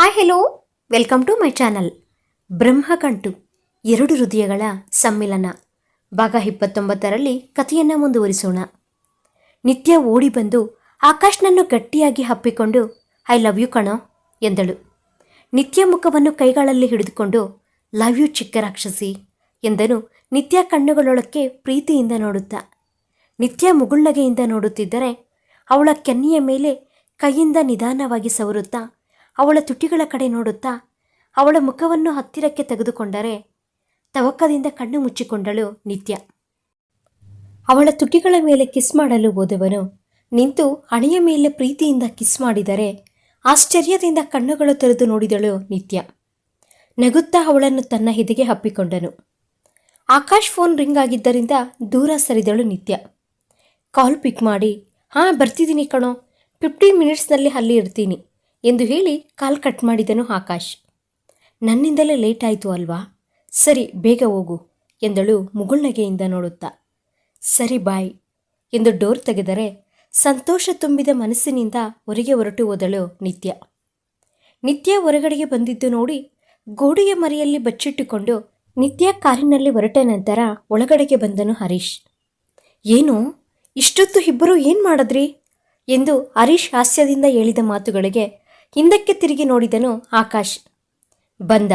Hi hello welcome to my channel Brahmagantu, ಎರಡು ಹೃದಯಗಳ ಸಮ್ಮಿಲನ. ಭಾಗ ಇಪ್ಪತ್ತೊಂಬತ್ತರಲ್ಲಿ ಕಥೆಯನ್ನು ಮುಂದುವರಿಸೋಣ. ನಿತ್ಯ ಓಡಿ ಬಂದು ಆಕಾಶ್ನನ್ನು ಗಟ್ಟಿಯಾಗಿ ಹಪ್ಪಿಕೊಂಡು ಐ ಲವ್ ಯು ಕಣೋ, ಎಂದಳು. ನಿತ್ಯ ಮುಖವನ್ನು ಕೈಗಳಲ್ಲಿ ಹಿಡಿದುಕೊಂಡು ಲವ್ ಯು ಚಿಕ್ಕ ರಾಕ್ಷಸಿ, ಎಂದನು ನಿತ್ಯ ಕಣ್ಣುಗಳೊಳಕ್ಕೆ ಪ್ರೀತಿಯಿಂದ ನೋಡುತ್ತಾ. ನಿತ್ಯ ಮುಗುಳ್ನಗೆಯಿಂದ ನೋಡುತ್ತಿದ್ದರೆ, ಅವಳ ಕೆನ್ನೆಯ ಮೇಲೆ ಕೈಯಿಂದ ನಿಧಾನವಾಗಿ ಸವರುತ್ತಾ ಅವಳ ತುಟಿಗಳ ಕಡೆ ನೋಡುತ್ತಾ ಅವಳ ಮುಖವನ್ನು ಹತ್ತಿರಕ್ಕೆ ತೆಗೆದುಕೊಂಡರೆ ತವಕದಿಂದ ಕಣ್ಣು ಮುಚ್ಚಿಕೊಂಡಳು ನಿತ್ಯ. ಅವಳ ತುಟಿಗಳ ಮೇಲೆ ಕಿಸ್ ಮಾಡಲು ಹೋದವನು ನಿಂತು ಹಣೆಯ ಮೇಲೆ ಪ್ರೀತಿಯಿಂದ ಕಿಸ್ ಮಾಡಿದರೆ ಆಶ್ಚರ್ಯದಿಂದ ಕಣ್ಣುಗಳು ತೆರೆದು ನೋಡಿದಳು ನಿತ್ಯ. ನಗುತ್ತಾ ಅವಳನ್ನು ತನ್ನ ಹಿದಿಗೆ ಹಪ್ಪಿಕೊಂಡನು. ಆಕಾಶ್ ಫೋನ್ ರಿಂಗ್ ಆಗಿದ್ದರಿಂದ ದೂರ ಸರಿದಳು ನಿತ್ಯ. ಕಾಲ್ ಪಿಕ್ ಮಾಡಿ, ಹಾಂ, ಬರ್ತಿದ್ದೀನಿ ಕಣೋ. ಫಿಫ್ಟೀನ್ ಮಿನಿಟ್ಸ್ನಲ್ಲಿ ಅಲ್ಲಿ ಇರ್ತೀನಿ. ಎಂದು ಹೇಳಿ ಕಾಲ್ ಕಟ್ ಮಾಡಿದನು ಆಕಾಶ್. ನನ್ನಿಂದಲೇ ಲೇಟ್ ಆಯಿತು ಅಲ್ವಾ? ಸರಿ, ಬೇಗ ಹೋಗು ಎಂದಳು ಮುಗುಳ್ನಗೆಯಿಂದ ನೋಡುತ್ತಾ. ಸರಿ, ಬಾಯ್ ಎಂದು ಡೋರ್ ತೆಗೆದರೆ ಸಂತೋಷ ತುಂಬಿದ ಮನಸ್ಸಿನಿಂದ ಹೊರಗೆ ಹೊರಟು ಹೋದಳು ನಿತ್ಯ. ನಿತ್ಯ ಹೊರಗಡೆಗೆ ಬಂದಿದ್ದು ನೋಡಿ ಗೋಡೆಯ ಮರೆಯಲ್ಲಿ ಬಚ್ಚಿಟ್ಟುಕೊಂಡು ನಿತ್ಯ ಕಾರಿನಲ್ಲಿ ಹೊರಟ ನಂತರ ಒಳಗಡೆಗೆ ಬಂದನು ಹರೀಶ್. ಏನು? ಇಷ್ಟೊತ್ತು ಇಬ್ಬರು ಏನು ಮಾಡಿದ್ರಿ? ಎಂದು ಹರೀಶ್ ಹಾಸ್ಯದಿಂದ ಹೇಳಿದ ಮಾತುಗಳಿಗೆ ಹಿಂದಕ್ಕೆ ತಿರುಗಿ ನೋಡಿದನು ಆಕಾಶ್. ಬಂದ?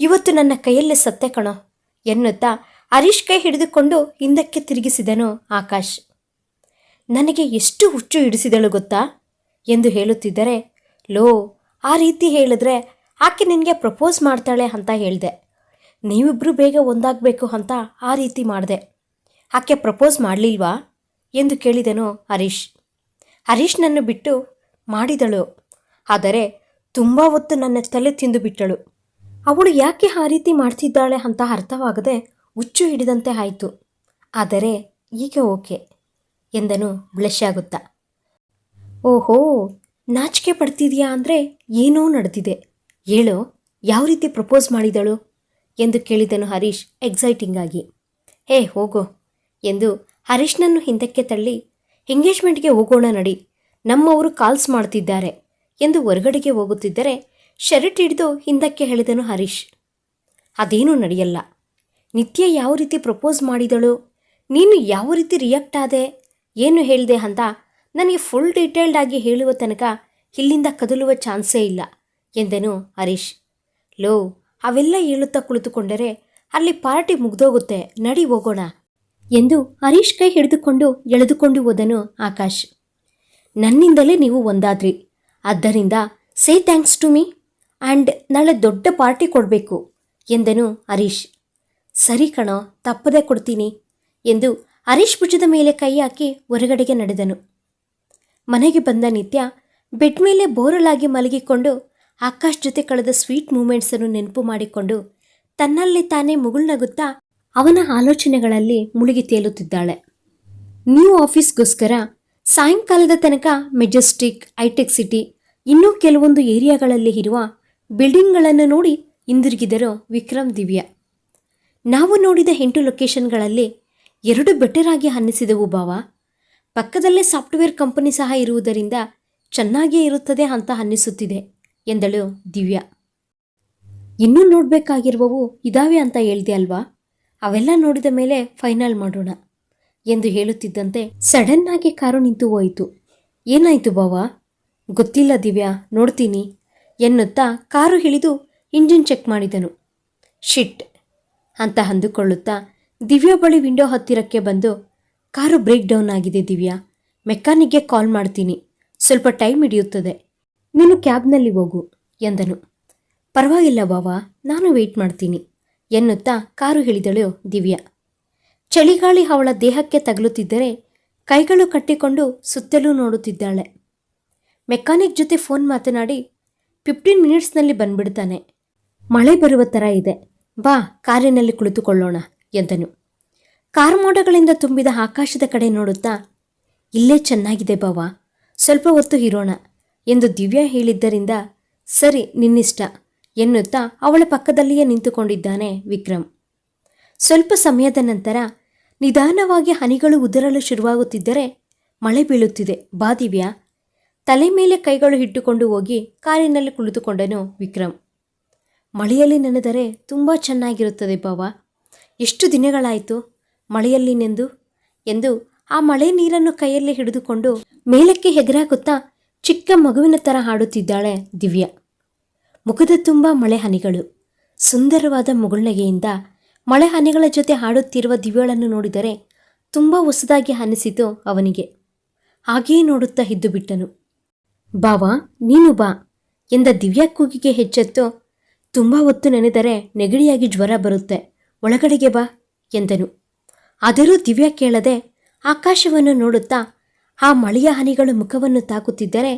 ಇವತ್ತು ನನ್ನ ಕೈಯಲ್ಲೇ ಸತ್ತೆ ಕಣೋ ಎನ್ನುತ್ತಾ ಹರೀಶ್ ಕೈ ಹಿಡಿದುಕೊಂಡು ಹಿಂದಕ್ಕೆ ತಿರುಗಿಸಿದನು ಆಕಾಶ್. ನನಗೆ ಎಷ್ಟು ಹುಚ್ಚು ಹಿಡಿಸಿದಳು ಗೊತ್ತಾ? ಎಂದು ಹೇಳುತ್ತಿದ್ದರೆ, ಲೋ, ಆ ರೀತಿ ಹೇಳಿದ್ರೆ ಆಕೆ ನಿನಗೆ ಪ್ರಪೋಸ್ ಮಾಡ್ತಾಳೆ ಅಂತ ಹೇಳಿದೆ. ನೀವಿಬ್ಬರು ಬೇಗ ಒಂದಾಗಬೇಕು ಅಂತ ಆ ರೀತಿ ಮಾಡಿದೆ. ಆಕೆ ಪ್ರಪೋಸ್ ಮಾಡಲಿಲ್ವಾ? ಎಂದು ಕೇಳಿದನು ಹರೀಶ್. ಹರೀಶ್ನನ್ನು ಬಿಟ್ಟು ಮಾಡಿದಳು. ಆದರೆ ತುಂಬ ಹೊತ್ತು ನನ್ನ ತಲೆ ತಿಂದು ಬಿಟ್ಟಳು. ಅವಳು ಯಾಕೆ ಆ ರೀತಿ ಮಾಡ್ತಿದ್ದಾಳೆ ಅಂತ ಅರ್ಥವಾಗದೆ ಹುಚ್ಚು ಹಿಡಿದಂತೆ ಆಯಿತು. ಆದರೆ ಈಗ ಓಕೆ ಎಂದನು ಬ್ಲಶ್ ಆಗುತ್ತಾ. ಓಹೋ, ನಾಚಿಕೆ ಪಡ್ತಿದ್ಯಾ ಅಂದರೆ ಏನೋ ನಡೆದಿದೆ. ಹೇಳೋ, ಯಾವ ರೀತಿ ಪ್ರಪೋಸ್ ಮಾಡಿದಳು ಎಂದು ಕೇಳಿದನು ಹರೀಶ್ ಎಕ್ಸೈಟಿಂಗ್ ಆಗಿ. ಹೇ, ಹೋಗೋ ಎಂದು ಹರೀಶ್ನನ್ನು ಹಿಂದಕ್ಕೆ ತಳ್ಳಿ, ಎಂಗೇಜ್ಮೆಂಟ್ಗೆ ಹೋಗೋಣ ನಡಿ, ನಮ್ಮವರು ಕಾಲ್ಸ್ ಮಾಡ್ತಿದ್ದಾರೆ. ಎಂದು ಹೊರಗಡೆಗೆ ಹೋಗುತ್ತಿದ್ದರೆ ಶರ್ಟ್ ಹಿಡಿದು ಹಿಂದಕ್ಕೆ ಹೇಳಿದನು ಹರೀಶ್, ಅದೇನೂ ನಡೆಯಲ್ಲ. ನಿತ್ಯ ಯಾವ ರೀತಿ ಪ್ರಪೋಸ್ ಮಾಡಿದಳು? ನೀನು ಯಾವ ರೀತಿ ರಿಯಾಕ್ಟ್ ಆದೆ? ಏನು ಹೇಳಿದೆ ಅಂತ ನನಗೆ ಫುಲ್ ಡೀಟೇಲ್ಡ್ ಆಗಿ ಹೇಳುವ ತನಕ ಇಲ್ಲಿಂದ ಕದಲುವ ಚಾನ್ಸೇ ಇಲ್ಲ, ಎಂದನು ಹರೀಶ್. ಲೋ, ಅವೆಲ್ಲ ಹೇಳುತ್ತಾ ಕುಳಿತುಕೊಂಡರೆ ಅಲ್ಲಿ ಪಾರ್ಟಿ ಮುಗ್ದೋಗುತ್ತೆ. ನಡಿ ಹೋಗೋಣ, ಎಂದು ಹರೀಶ್ ಕೈ ಹಿಡಿದುಕೊಂಡು ಎಳೆದುಕೊಂಡು ಹೋದನು ಆಕಾಶ್. ನನ್ನಿಂದಲೇ ನೀವು ಒಂದಾದ್ರಿ. ಆದ್ದರಿಂದ say thanks to me and ನಾಳೆ ದೊಡ್ಡ ಪಾರ್ಟಿ ಕೊಡಬೇಕು, ಎಂದನು ಹರೀಶ್. ಸರಿ ಕಣೋ, ತಪ್ಪದೆ ಕೊಡ್ತೀನಿ, ಎಂದು ಹರೀಶ್ ಭುಜದ ಮೇಲೆ ಕೈ ಹಾಕಿ ಹೊರಗಡೆಗೆ ನಡೆದನು. ಮನೆಗೆ ಬಂದ ನಿತ್ಯ ಬೆಡ್ ಮೇಲೆ ಬೋರಲಾಗಿ ಮಲಗಿಕೊಂಡು ಆಕಾಶ್ ಜೊತೆ ಕಳೆದ ಸ್ವೀಟ್ ಮೂಮೆಂಟ್ಸನ್ನು ನೆನಪು ಮಾಡಿಕೊಂಡು ತನ್ನಲ್ಲಿ ತಾನೇ ಮುಗುಳ್ನಗುತ್ತಾ ಅವನ ಆಲೋಚನೆಗಳಲ್ಲಿ ಮುಳುಗಿ ತೇಲುತ್ತಿದ್ದಾಳೆ. ನ್ಯೂ ಆಫೀಸ್ಗೋಸ್ಕರ ಸಾಯಂಕಾಲದ ತನಕ ಮೆಜೆಸ್ಟಿಕ್ ಐಟೆಕ್ ಸಿಟಿ ಇನ್ನೂ ಕೆಲವೊಂದು ಏರಿಯಾಗಳಲ್ಲಿ ಇರುವ ಬಿಲ್ಡಿಂಗ್ಗಳನ್ನು ನೋಡಿ ಹಿಂದಿರುಗಿದರು ವಿಕ್ರಮ್ ದಿವ್ಯಾ. ನಾವು ನೋಡಿದ ಎಂಟು ಲೊಕೇಶನ್ಗಳಲ್ಲಿ ಎರಡು ಬೆಟರ್ ಆಗಿ ಅನ್ನಿಸಿದವು ಭಾವ. ಪಕ್ಕದಲ್ಲೇ ಸಾಫ್ಟ್ವೇರ್ ಕಂಪನಿ ಸಹ ಇರುವುದರಿಂದ ಚೆನ್ನಾಗಿಯೇ ಇರುತ್ತದೆ ಅಂತ ಅನ್ನಿಸುತ್ತಿದೆ, ಎಂದಳು ದಿವ್ಯಾ. ಇನ್ನೂ ನೋಡಬೇಕಾಗಿರುವವು ಇದಾವೆ ಅಂತ ಹೇಳಿದೆ ಅಲ್ವಾ? ಅವೆಲ್ಲ ನೋಡಿದ ಮೇಲೆ ಫೈನಲ್ ಮಾಡೋಣ. ಎಂದು ಹೇಳುತ್ತಿದ್ದಂತೆ ಸಡನ್ ಆಗಿ ಕಾರು ನಿಂತು ಹೋಯಿತು. ಏನಾಯಿತು ಬಾವ? ಗೊತ್ತಿಲ್ಲ ದಿವ್ಯಾ, ನೋಡ್ತೀನಿ ಎನ್ನುತ್ತಾ ಕಾರು ಹಿಳಿದು ಇಂಜಿನ್ ಚೆಕ್ ಮಾಡಿದನು. ಶಿಟ್! ಅಂತ ಅಂದುಕೊಳ್ಳುತ್ತಾ ದಿವ್ಯಾ ಬಳಿ ವಿಂಡೋ ಹತ್ತಿರಕ್ಕೆ ಬಂದು, ಕಾರು ಬ್ರೇಕ್ ಡೌನ್ ಆಗಿದೆ ದಿವ್ಯಾ, ಮೆಕ್ಯಾನಿಕ್ಗೆ ಕಾಲ್ ಮಾಡ್ತೀನಿ, ಸ್ವಲ್ಪ ಟೈಮ್ ಹಿಡಿಯುತ್ತದೆ, ನೀನು ಕ್ಯಾಬ್ನಲ್ಲಿ ಹೋಗು ಎಂದನು. ಪರವಾಗಿಲ್ಲ ಬಾವಾ, ನಾನು ವೆಯ್ಟ್ ಮಾಡ್ತೀನಿ ಎನ್ನುತ್ತಾ ಕಾರು ಹೇಳಿದಳು ದಿವ್ಯಾ. ಚಳಿಗಾಳಿ ಅವಳ ದೇಹಕ್ಕೆ ತಗಲುತ್ತಿದ್ದರೆ ಕೈಗಳು ಕಟ್ಟಿಕೊಂಡು ಸುತ್ತಲೂ ನೋಡುತ್ತಿದ್ದಾಳೆ. ಮೆಕ್ಯಾನಿಕ್ ಜೊತೆ ಫೋನ್ ಮಾತನಾಡಿ, ಫಿಫ್ಟೀನ್ ಮಿನಿಟ್ಸ್ನಲ್ಲಿ ಬಂದ್ಬಿಡ್ತಾನೆ. ಮಳೆ ಬರುವ ಥರ ಇದೆ. ಬಾ, ಕಾರಿನಲ್ಲಿ ಕುಳಿತುಕೊಳ್ಳೋಣ, ಎಂದನು. ಕಾರ್ ಮೋಡಗಳಿಂದ ತುಂಬಿದ ಆಕಾಶದ ಕಡೆ ನೋಡುತ್ತಾ, ಇಲ್ಲೇ ಚೆನ್ನಾಗಿದೆ ಬಾವ. ಸ್ವಲ್ಪ ಹೊತ್ತು ಇರೋಣ, ಎಂದು ದಿವ್ಯಾ ಹೇಳಿದ್ದರಿಂದ, ಸರಿ, ನಿನ್ನಿಷ್ಟ, ಎನ್ನುತ್ತಾ ಅವಳ ಪಕ್ಕದಲ್ಲಿಯೇ ನಿಂತುಕೊಂಡಿದ್ದಾನೆ ವಿಕ್ರಮ್. ಸ್ವಲ್ಪ ಸಮಯದ ನಂತರ ನಿಧಾನವಾಗಿ ಹನಿಗಳು ಉದುರಲು ಶುರುವಾಗುತ್ತಿದ್ದರೆ ಮಳೆ ಬೀಳುತ್ತಿದೆ. ಬಾ ದಿವ್ಯಾ. ತಲೆ ಮೇಲೆ ಕೈಗಳು ಇಟ್ಟುಕೊಂಡು ಹೋಗಿ ಕಾರಿನಲ್ಲಿ ಕುಳಿತುಕೊಂಡನು ವಿಕ್ರಮ್. ಮಳೆಯಲ್ಲಿ ನೆನೆದರೆ ತುಂಬ ಚೆನ್ನಾಗಿರುತ್ತದೆ ಭಾವ. ಎಷ್ಟು ದಿನಗಳಾಯಿತು ಮಳೆಯಲ್ಲಿ ನೆಂದು ಎಂದು ಆ ಮಳೆ ನೀರನ್ನು ಕೈಯಲ್ಲಿ ಹಿಡಿದುಕೊಂಡು ಮೇಲಕ್ಕೆ ಹೆಗರಾಕುತ್ತಾ ಚಿಕ್ಕ ಮಗುವಿನ ಥರ ಹಾಡುತ್ತಿದ್ದಾಳೆ ದಿವ್ಯಾ. ಮುಖದ ತುಂಬ ಮಳೆ ಹನಿಗಳು. ಸುಂದರವಾದ ಮುಗುಳ್ನಗೆಯಿಂದ ಮಳೆ ಹನಿಗಳ ಜೊತೆ ಹಾಡುತ್ತಿರುವ ದಿವ್ಯಳನ್ನು ನೋಡಿದರೆ ತುಂಬ ಹೊಸದಾಗಿ ಅನಿಸಿತು ಅವನಿಗೆ. ಹಾಗೆಯೇ ನೋಡುತ್ತಾ ಇದ್ದು ಬಿಟ್ಟನು. ಬಾವ, ನೀನು ಬಾ. ಎಂದ ದಿವ್ಯಾ ಕೂಗಿಗೆ ಹೆಚ್ಚೆತ್ತು. ತುಂಬ ಹೊತ್ತು ನೆನೆದರೆ ನೆಗಡಿಯಾಗಿ ಜ್ವರ ಬರುತ್ತೆ. ಒಳಗಡೆಗೆ ಬಾ, ಎಂದನು. ಆದರೂ ದಿವ್ಯಾ ಕೇಳದೆ ಆಕಾಶವನ್ನು ನೋಡುತ್ತಾ ಆ ಮಳೆಯ ಹನಿಗಳು ಮುಖವನ್ನು ತಾಕುತ್ತಿದ್ದರೆ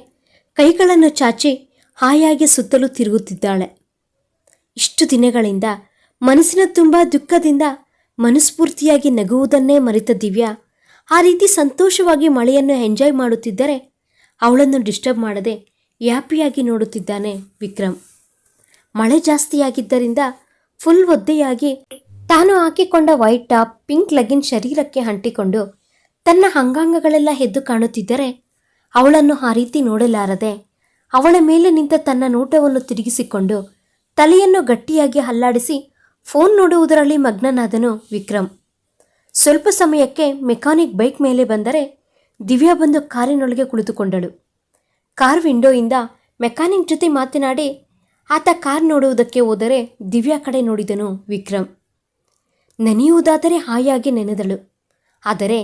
ಕೈಗಳನ್ನು ಚಾಚಿ ಹಾಯಾಗಿ ಸುತ್ತಲೂ ತಿರುಗುತ್ತಿದ್ದಾಳೆ. ಇಷ್ಟು ದಿನಗಳಿಂದ ಮನಸ್ಸಿನ ತುಂಬ ದುಃಖದಿಂದ ಮನಸ್ಫೂರ್ತಿಯಾಗಿ ನಗುವುದನ್ನೇ ಮರೆತ ದಿವ್ಯಾ, ಆ ರೀತಿ ಸಂತೋಷವಾಗಿ ಮಳೆಯನ್ನು ಎಂಜಾಯ್ ಮಾಡುತ್ತಿದ್ದರೆ ಅವಳನ್ನು ಡಿಸ್ಟರ್ಬ್ ಮಾಡದೆ ಯಾಪಿಯಾಗಿ ನೋಡುತ್ತಿದ್ದಾನೆ ವಿಕ್ರಮ್. ಮಳೆ ಜಾಸ್ತಿಯಾಗಿದ್ದರಿಂದ ಫುಲ್ ಒದ್ದೆಯಾಗಿ ತಾನು ಹಾಕಿಕೊಂಡ ವೈಟ್ ಟಾಪ್ ಪಿಂಕ್ ಲಗಿನ್ ಶರೀರಕ್ಕೆ ಅಂಟಿಕೊಂಡು ತನ್ನ ಅಂಗಾಂಗಗಳೆಲ್ಲ ಎದ್ದು ಕಾಣುತ್ತಿದ್ದರೆ ಅವಳನ್ನು ಆ ರೀತಿ ನೋಡಲಾರದೆ ಅವಳ ಮೇಲೆ ನಿಂತ ತನ್ನ ನೋಟವನ್ನು ತಿರುಗಿಸಿಕೊಂಡು ತಲೆಯನ್ನು ಗಟ್ಟಿಯಾಗಿ ಹಲ್ಲಾಡಿಸಿ ಫೋನ್ ನೋಡುವುದರಲ್ಲಿ ಮಗ್ನನಾದನು ವಿಕ್ರಮ್. ಸ್ವಲ್ಪ ಸಮಯಕ್ಕೆ ಮೆಕ್ಯಾನಿಕ್ ಬೈಕ್ ಮೇಲೆ ಬಂದರೆ ದಿವ್ಯಾ ಬಂದು ಕಾರಿನೊಳಗೆ ಕುಳಿತುಕೊಂಡಳು. ಕಾರ್ ವಿಂಡೋಯಿಂದ ಮೆಕ್ಯಾನಿಕ್ ಜೊತೆ ಮಾತನಾಡಿ, ಆತ ಕಾರ್ ನೋಡುವುದಕ್ಕೆ ಹೋದರೆ ದಿವ್ಯಾ ಕಡೆ ನೋಡಿದನು ವಿಕ್ರಮ್. ನೆನೆಯುವುದಾದರೆ ಹಾಯಾಗಿ ನೆನೆದಳು. ಆದರೆ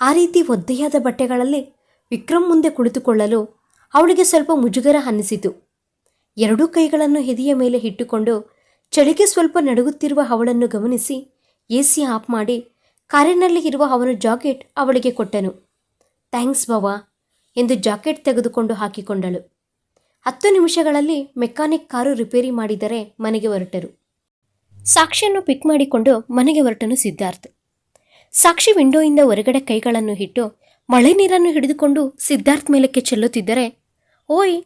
ಆ ರೀತಿ ಒದ್ದೆಯಾದ ಬಟ್ಟೆಗಳಲ್ಲಿ ವಿಕ್ರಮ್ ಮುಂದೆ ಕುಳಿತುಕೊಳ್ಳಲು ಅವಳಿಗೆ ಸ್ವಲ್ಪ ಮುಜುಗರ ಅನ್ನಿಸಿತು. ಎರಡೂ ಕೈಗಳನ್ನು ಹೆದಿಯ ಮೇಲೆ ಇಟ್ಟುಕೊಂಡು ಚಳಿಗೆ ಸ್ವಲ್ಪ ನಡುಗುತ್ತಿರುವ ಅವಳನ್ನು ಗಮನಿಸಿ ಎಸಿ ಆಫ್ ಮಾಡಿ ಕಾರಿನಲ್ಲಿ ಇರುವ ಅವನ ಜಾಕೆಟ್ ಅವಳಿಗೆ ಕೊಟ್ಟನು. ಥ್ಯಾಂಕ್ಸ್ ಬಾವಾ, ಎಂದು ಜಾಕೆಟ್ ತೆಗೆದುಕೊಂಡು ಹಾಕಿಕೊಂಡಳು. ಹತ್ತು ನಿಮಿಷಗಳಲ್ಲಿ ಮೆಕ್ಯಾನಿಕ್ ಕಾರು ರಿಪೇರಿ ಮಾಡಿದರೆ ಮನೆಗೆ ಹೊರಟರು. ಸಾಕ್ಷಿಯನ್ನು ಪಿಕ್ ಮಾಡಿಕೊಂಡು ಮನೆಗೆ ಹೊರಟನು ಸಿದ್ಧಾರ್ಥ್. ಸಾಕ್ಷಿ ವಿಂಡೋಯಿಂದ ಹೊರಗಡೆ ಕೈಗಳನ್ನು ಇಟ್ಟು ಮಳೆ ನೀರನ್ನು ಹಿಡಿದುಕೊಂಡು ಸಿದ್ಧಾರ್ಥ್ ಮೇಲಕ್ಕೆ ಚೆಲ್ಲುತ್ತಿದ್ದರೆ, ಓಯ್,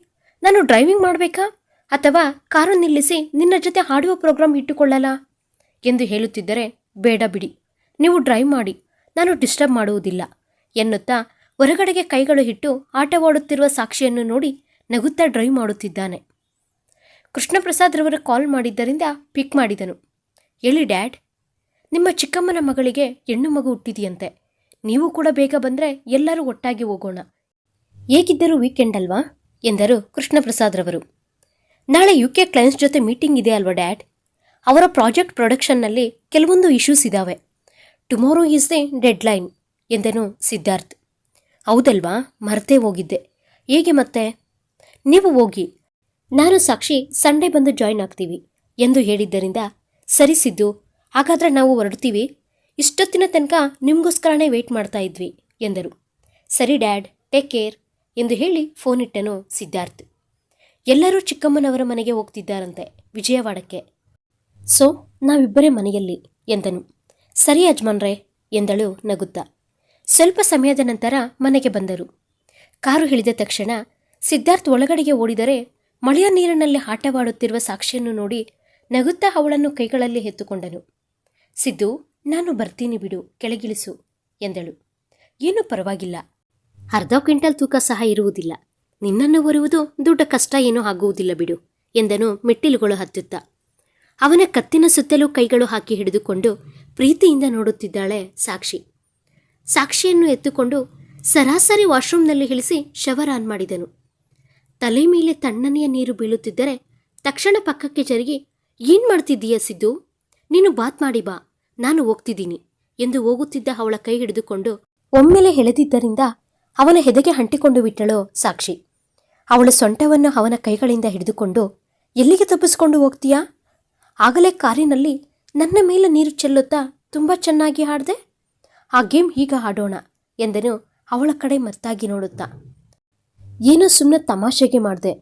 ನಾನು ಡ್ರೈವಿಂಗ್ ಮಾಡಬೇಕಾ? ಅಥವಾ ಕಾರು ನಿಲ್ಲಿಸಿ ನಿನ್ನ ಜೊತೆ ಹಾಡುವ ಪ್ರೋಗ್ರಾಂ ಇಟ್ಟುಕೊಳ್ಳಲ್ಲ ಎಂದು ಹೇಳುತ್ತಿದ್ದರೆ, ಬೇಡ ಬಿಡಿ. ನೀವು ಡ್ರೈವ್ ಮಾಡಿ. ನಾನು ಡಿಸ್ಟರ್ಬ್ ಮಾಡುವುದಿಲ್ಲ ಎನ್ನುತ್ತಾ ಹೊರಗಡೆಗೆ ಕೈಗಳು ಇಟ್ಟು ಆಟವಾಡುತ್ತಿರುವ ಸಾಕ್ಷಿಯನ್ನು ನೋಡಿ ನಗುತ್ತಾ ಡ್ರೈವ್ ಮಾಡುತ್ತಿದ್ದಾನೆ. ಕೃಷ್ಣಪ್ರಸಾದ್ ರವರು ಕಾಲ್ ಮಾಡಿದ್ದರಿಂದ ಪಿಕ್ ಮಾಡಿದನು. ಹೇಳಿ ಡ್ಯಾಡ್? ನಿಮ್ಮ ಚಿಕ್ಕಮ್ಮನ ಮಗಳಿಗೆ ಹೆಣ್ಣು ಮಗು ಹುಟ್ಟಿದೆಯಂತೆ. ನೀವು ಕೂಡ ಬೇಗ ಬಂದರೆ ಎಲ್ಲರೂ ಒಟ್ಟಾಗಿ ಹೋಗೋಣ. ಹೇಗಿದ್ದರೂ ವೀಕೆಂಡ್ ಅಲ್ವಾ? ಎಂದರು ಕೃಷ್ಣಪ್ರಸಾದ್ ರವರು. ನಾಳೆ ಯು ಕೆ ಕ್ಲೈಂಟ್ಸ್ ಜೊತೆ ಮೀಟಿಂಗ್ ಇದೆ ಅಲ್ವಾ ಡ್ಯಾಡ್ ಅವರ ಪ್ರಾಜೆಕ್ಟ್ ಪ್ರೊಡಕ್ಷನ್ನಲ್ಲಿ ಕೆಲವೊಂದು ಇಶ್ಯೂಸ್ ಇದ್ದಾವೆ ಟುಮಾರೋ ಈಸ್ ಡೆಡ್ ಡೆಡ್ಲೈನ್ ಎಂದನು ಸಿದ್ಧಾರ್ಥ್. ಹೌದಲ್ವಾ? ಮರ್ತೇ ಹೋಗಿದ್ದೆ. ಹೇಗೆ ಮತ್ತೆ? ನೀವು ಹೋಗಿ. ನಾನು ಸಾಕ್ಷಿ ಸಂಡೇ ಬಂದು ಜಾಯ್ನ್ ಆಗ್ತೀವಿ, ಎಂದು ಹೇಳಿದ್ದರಿಂದ ಸರಿಸಿದ್ದು ಹಾಗಾದ್ರೆ ನಾವು ಹೊರಡ್ತೀವಿ. ಇಷ್ಟೊತ್ತಿನ ತನಕ ನಿಮಗೋಸ್ಕರನೇ ವೆಯ್ಟ್ ಮಾಡ್ತಾ ಇದ್ವಿ, ಎಂದರು. ಸರಿ ಡ್ಯಾಡ್ ಟೇಕ್ ಕೇರ್ ಎಂದು ಹೇಳಿ ಫೋನ್ ಇಟ್ಟನು ಸಿದ್ಧಾರ್ಥ್. ಎಲ್ಲರೂ ಚಿಕ್ಕಮ್ಮನವರ ಮನೆಗೆ ಹೋಗ್ತಿದ್ದಾರಂತೆ ವಿಜಯವಾಡಕ್ಕೆ. ಸೊ, ನಾವಿಬ್ಬರೇ ಮನೆಯಲ್ಲಿ, ಎಂದನು. ಸರಿ ಯಜಮಾನ್ರೇ, ಎಂದಳು ನಗುತ್ತಾ. ಸ್ವಲ್ಪ ಸಮಯದ ನಂತರ ಮನೆಗೆ ಬಂದರು. ಕಾರು ಇಳಿದ ತಕ್ಷಣ ಸಿದ್ಧಾರ್ಥ್ ಒಳಗಡೆಗೆ ಓಡಿದರೆ ಮಳೆಯ ನೀರಿನಲ್ಲಿ ಆಟವಾಡುತ್ತಿರುವ ಸಾಕ್ಷಿಯನ್ನು ನೋಡಿ ನಗುತ್ತಾ ಅವಳನ್ನು ಕೈಗಳಲ್ಲಿ ಎತ್ತುಕೊಂಡನು. ಸಿದ್ದು, ನಾನು ಬರ್ತೀನಿ ಬಿಡು, ಕೆಳಗಿಳಿಸು, ಎಂದಳು. ಏನೂ ಪರವಾಗಿಲ್ಲ. ಅರ್ಧ ಕ್ವಿಂಟಲ್ ತೂಕ ಸಹ ಇರುವುದಿಲ್ಲ. ನಿನ್ನನ್ನು ಬರುವುದು ದೊಡ್ಡ ಕಷ್ಟ ಏನೂ ಆಗುವುದಿಲ್ಲ ಬಿಡು ಎಂದನು ಮೆಟ್ಟಿಲುಗಳು ಹತ್ತುತ್ತ. ಅವನ ಕತ್ತಿನ ಸುತ್ತಲೂ ಕೈಗಳು ಹಾಕಿ ಹಿಡಿದುಕೊಂಡು ಪ್ರೀತಿಯಿಂದ ನೋಡುತ್ತಿದ್ದಾಳೆ ಸಾಕ್ಷಿ. ಸಾಕ್ಷಿಯನ್ನು ಎತ್ತುಕೊಂಡು ಸರಾಸರಿ ವಾಶ್ರೂಮ್ನಲ್ಲಿ ಇಳಿಸಿ ಶವರ್ ಆನ್ ಮಾಡಿದನು. ತಲೆ ಮೇಲೆ ತಣ್ಣನೆಯ ನೀರು ಬೀಳುತ್ತಿದ್ದರೆ ತಕ್ಷಣ ಪಕ್ಕಕ್ಕೆ ಜರುಗಿ, ಏನ್ ಮಾಡ್ತಿದ್ದೀಯ ಸಿದ್ದು? ನೀನು ಬಾತ್ ಮಾಡಿ ಬಾ, ನಾನು ಹೋಗ್ತಿದ್ದೀನಿ ಎಂದು ಹೋಗುತ್ತಿದ್ದ ಅವಳ ಕೈ ಹಿಡಿದುಕೊಂಡು ಒಮ್ಮೆಲೆ ಎಳೆದಿದ್ದರಿಂದ ಅವನ ಹೆದೆಗೆ ಅಂಟಿಕೊಂಡು ಬಿಟ್ಟಳು ಸಾಕ್ಷಿ. ಅವಳ ಸೊಂಟವನ್ನು ಅವನ ಕೈಗಳಿಂದ ಹಿಡಿದುಕೊಂಡು, ಎಲ್ಲಿಗೆ ತಪ್ಪಿಸ್ಕೊಂಡು ಹೋಗ್ತೀಯಾ? ಆಗಲೇ ಕಾರಿನಲ್ಲಿ ನನ್ನ ಮೇಲೆ ನೀರು ಚೆಲ್ಲುತ್ತಾ ತುಂಬ ಚೆನ್ನಾಗಿ ಹಾಡ್ದೆ? ಆ ಗೇಮ್ ಈಗ ಆಡೋಣ ಎಂದನು ಅವಳ ಕಡೆ ಮತ್ತಾಗಿ ನೋಡುತ್ತಾ. ಏನೋ ಸುಮ್ಮನೆ ತಮಾಷೆಗೆ ಮಾಡಿದೆ.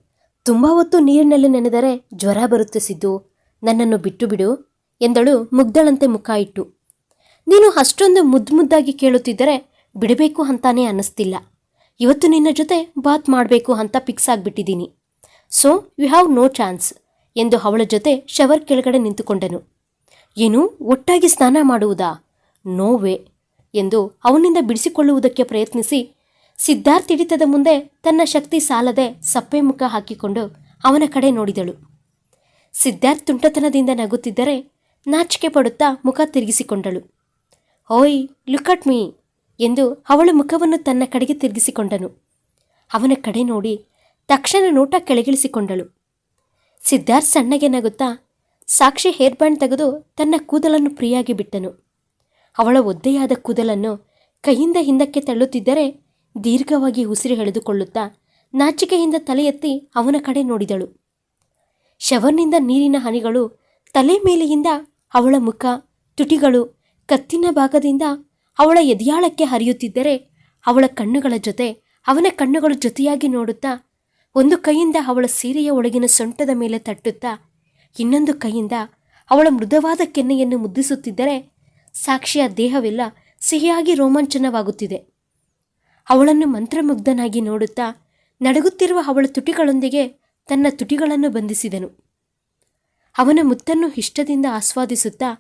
ತುಂಬ ಹೊತ್ತು ನೀರಿನಲ್ಲಿ ನೆನೆದರೆ ಜ್ವರ ಬರುತ್ತೆ ಸಿದ್ದು. ನನ್ನನ್ನು ಬಿಟ್ಟು ಬಿಡು ಎಂದಳು ಮುಗ್ದಳಂತೆ ಮುಖ ಇಟ್ಟು. ನೀನು ಅಷ್ಟೊಂದು ಮುದ್ದು ಮುದ್ದಾಗಿ ಕೇಳುತ್ತಿದ್ದರೆ ಬಿಡಬೇಕು ಅಂತಾನೇ ಅನ್ನಿಸ್ತಿಲ್ಲ. ಇವತ್ತು ನಿನ್ನ ಜೊತೆ ಬಾತ್ ಮಾಡಬೇಕು ಅಂತ fix ಆಗಿಬಿಟ್ಟಿದ್ದೀನಿ. So, you have no chance ಎಂದು ಅವಳ ಜೊತೆ ಶವರ್ ಕೆಳಗಡೆ ನಿಂತುಕೊಂಡನು. ಏನು, ಒಟ್ಟಾಗಿ ಸ್ನಾನ ಮಾಡುವುದಾ? ನೋ ವೇ ಎಂದು ಅವನಿಂದ ಬಿಡಿಸಿಕೊಳ್ಳುವುದಕ್ಕೆ ಪ್ರಯತ್ನಿಸಿ ಸಿದ್ಧಾರ್ಥ್ ಹಿಡಿತದ ಮುಂದೆ ತನ್ನ ಶಕ್ತಿ ಸಾಲದೆ ಸಪ್ಪೆ ಮುಖ ಹಾಕಿಕೊಂಡು ಅವನ ಕಡೆ ನೋಡಿದಳು. ಸಿದ್ಧಾರ್ಥ್ ತುಂಟತನದಿಂದ ನಗುತ್ತಿದ್ದರೆ ನಾಚಿಕೆ ಪಡುತ್ತಾ ಮುಖ ತಿರುಗಿಸಿಕೊಂಡಳು. ಓಯ್, ಲುಕ್ ಅಟ್ ಮೀ. ಎಂದು ಅವಳ ಮುಖವನ್ನು ತನ್ನ ಕಡೆಗೆ ತಿರುಗಿಸಿಕೊಂಡನು. ಅವನ ಕಡೆ ನೋಡಿ ತಕ್ಷಣ ನೋಟ ಕೆಳಗಿಳಿಸಿಕೊಂಡಳು. ಸಿದ್ಧಾರ್ಥ್ ಸಣ್ಣಗೆ ನಗುತ್ತಾ ಸಾಕ್ಷಿ ಹೇರ್ಬ್ಯಾಂಡ್ ತೆಗೆದು ತನ್ನ ಕೂದಲನ್ನು ಪ್ರಿಯಾಗಿ ಬಿಟ್ಟನು. ಅವಳ ಒದ್ದೆಯಾದ ಕೂದಲನ್ನು ಕೈಯಿಂದ ಹಿಂದಕ್ಕೆ ತಳ್ಳುತ್ತಿದ್ದರೆ ದೀರ್ಘವಾಗಿ ಉಸಿರು ಎಳೆದುಕೊಳ್ಳುತ್ತಾ ನಾಚಿಕೆಯಿಂದ ತಲೆ ಎತ್ತಿ ಅವನ ಕಡೆ ನೋಡಿದಳು. ಶವರ್ನಿಂದ ನೀರಿನ ಹನಿಗಳು ತಲೆ ಮೇಲೆಯಿಂದ ಅವಳ ಮುಖ, ತುಟಿಗಳು, ಕತ್ತಿನ ಭಾಗದಿಂದ ಅವಳ ಎದೆಯಾಳಕ್ಕೆ ಹರಿಯುತ್ತಿದ್ದರೆ ಅವಳ ಕಣ್ಣುಗಳ ಜೊತೆ, ಅವನ ಕಣ್ಣುಗಳು ಜೊತೆಯಾಗಿ ನೋಡುತ್ತಾ, ಒಂದು ಕೈಯಿಂದ ಅವಳ ಸೀರೆಯ ಒಳಗಿನ ಸೊಂಟದ ಮೇಲೆ ತಟ್ಟುತ್ತಾ, ಇನ್ನೊಂದು ಕೈಯಿಂದ ಅವಳ ಮೃದುವಾದ ಕೆನ್ನೆಯನ್ನು ಮುದ್ದಿಸುತ್ತಿದ್ದರೆ ಸಾಕ್ಷಿಯ ದೇಹವೆಲ್ಲ ಸಿಹಿಯಾಗಿ ರೋಮಾಂಚನವಾಗುತ್ತಿದೆ. ಅವಳನ್ನು ಮಂತ್ರಮುಗ್ಧನಾಗಿ ನೋಡುತ್ತಾ, ನಡುಗುತ್ತಿರುವ ಅವಳ ತುಟಿಗಳೊಂದಿಗೆ ತನ್ನ ತುಟಿಗಳನ್ನು ಬಂಧಿಸಿದನು. ಅವನ ಮುತ್ತನ್ನು ಇಷ್ಟದಿಂದ ಆಸ್ವಾದಿಸುತ್ತಾ,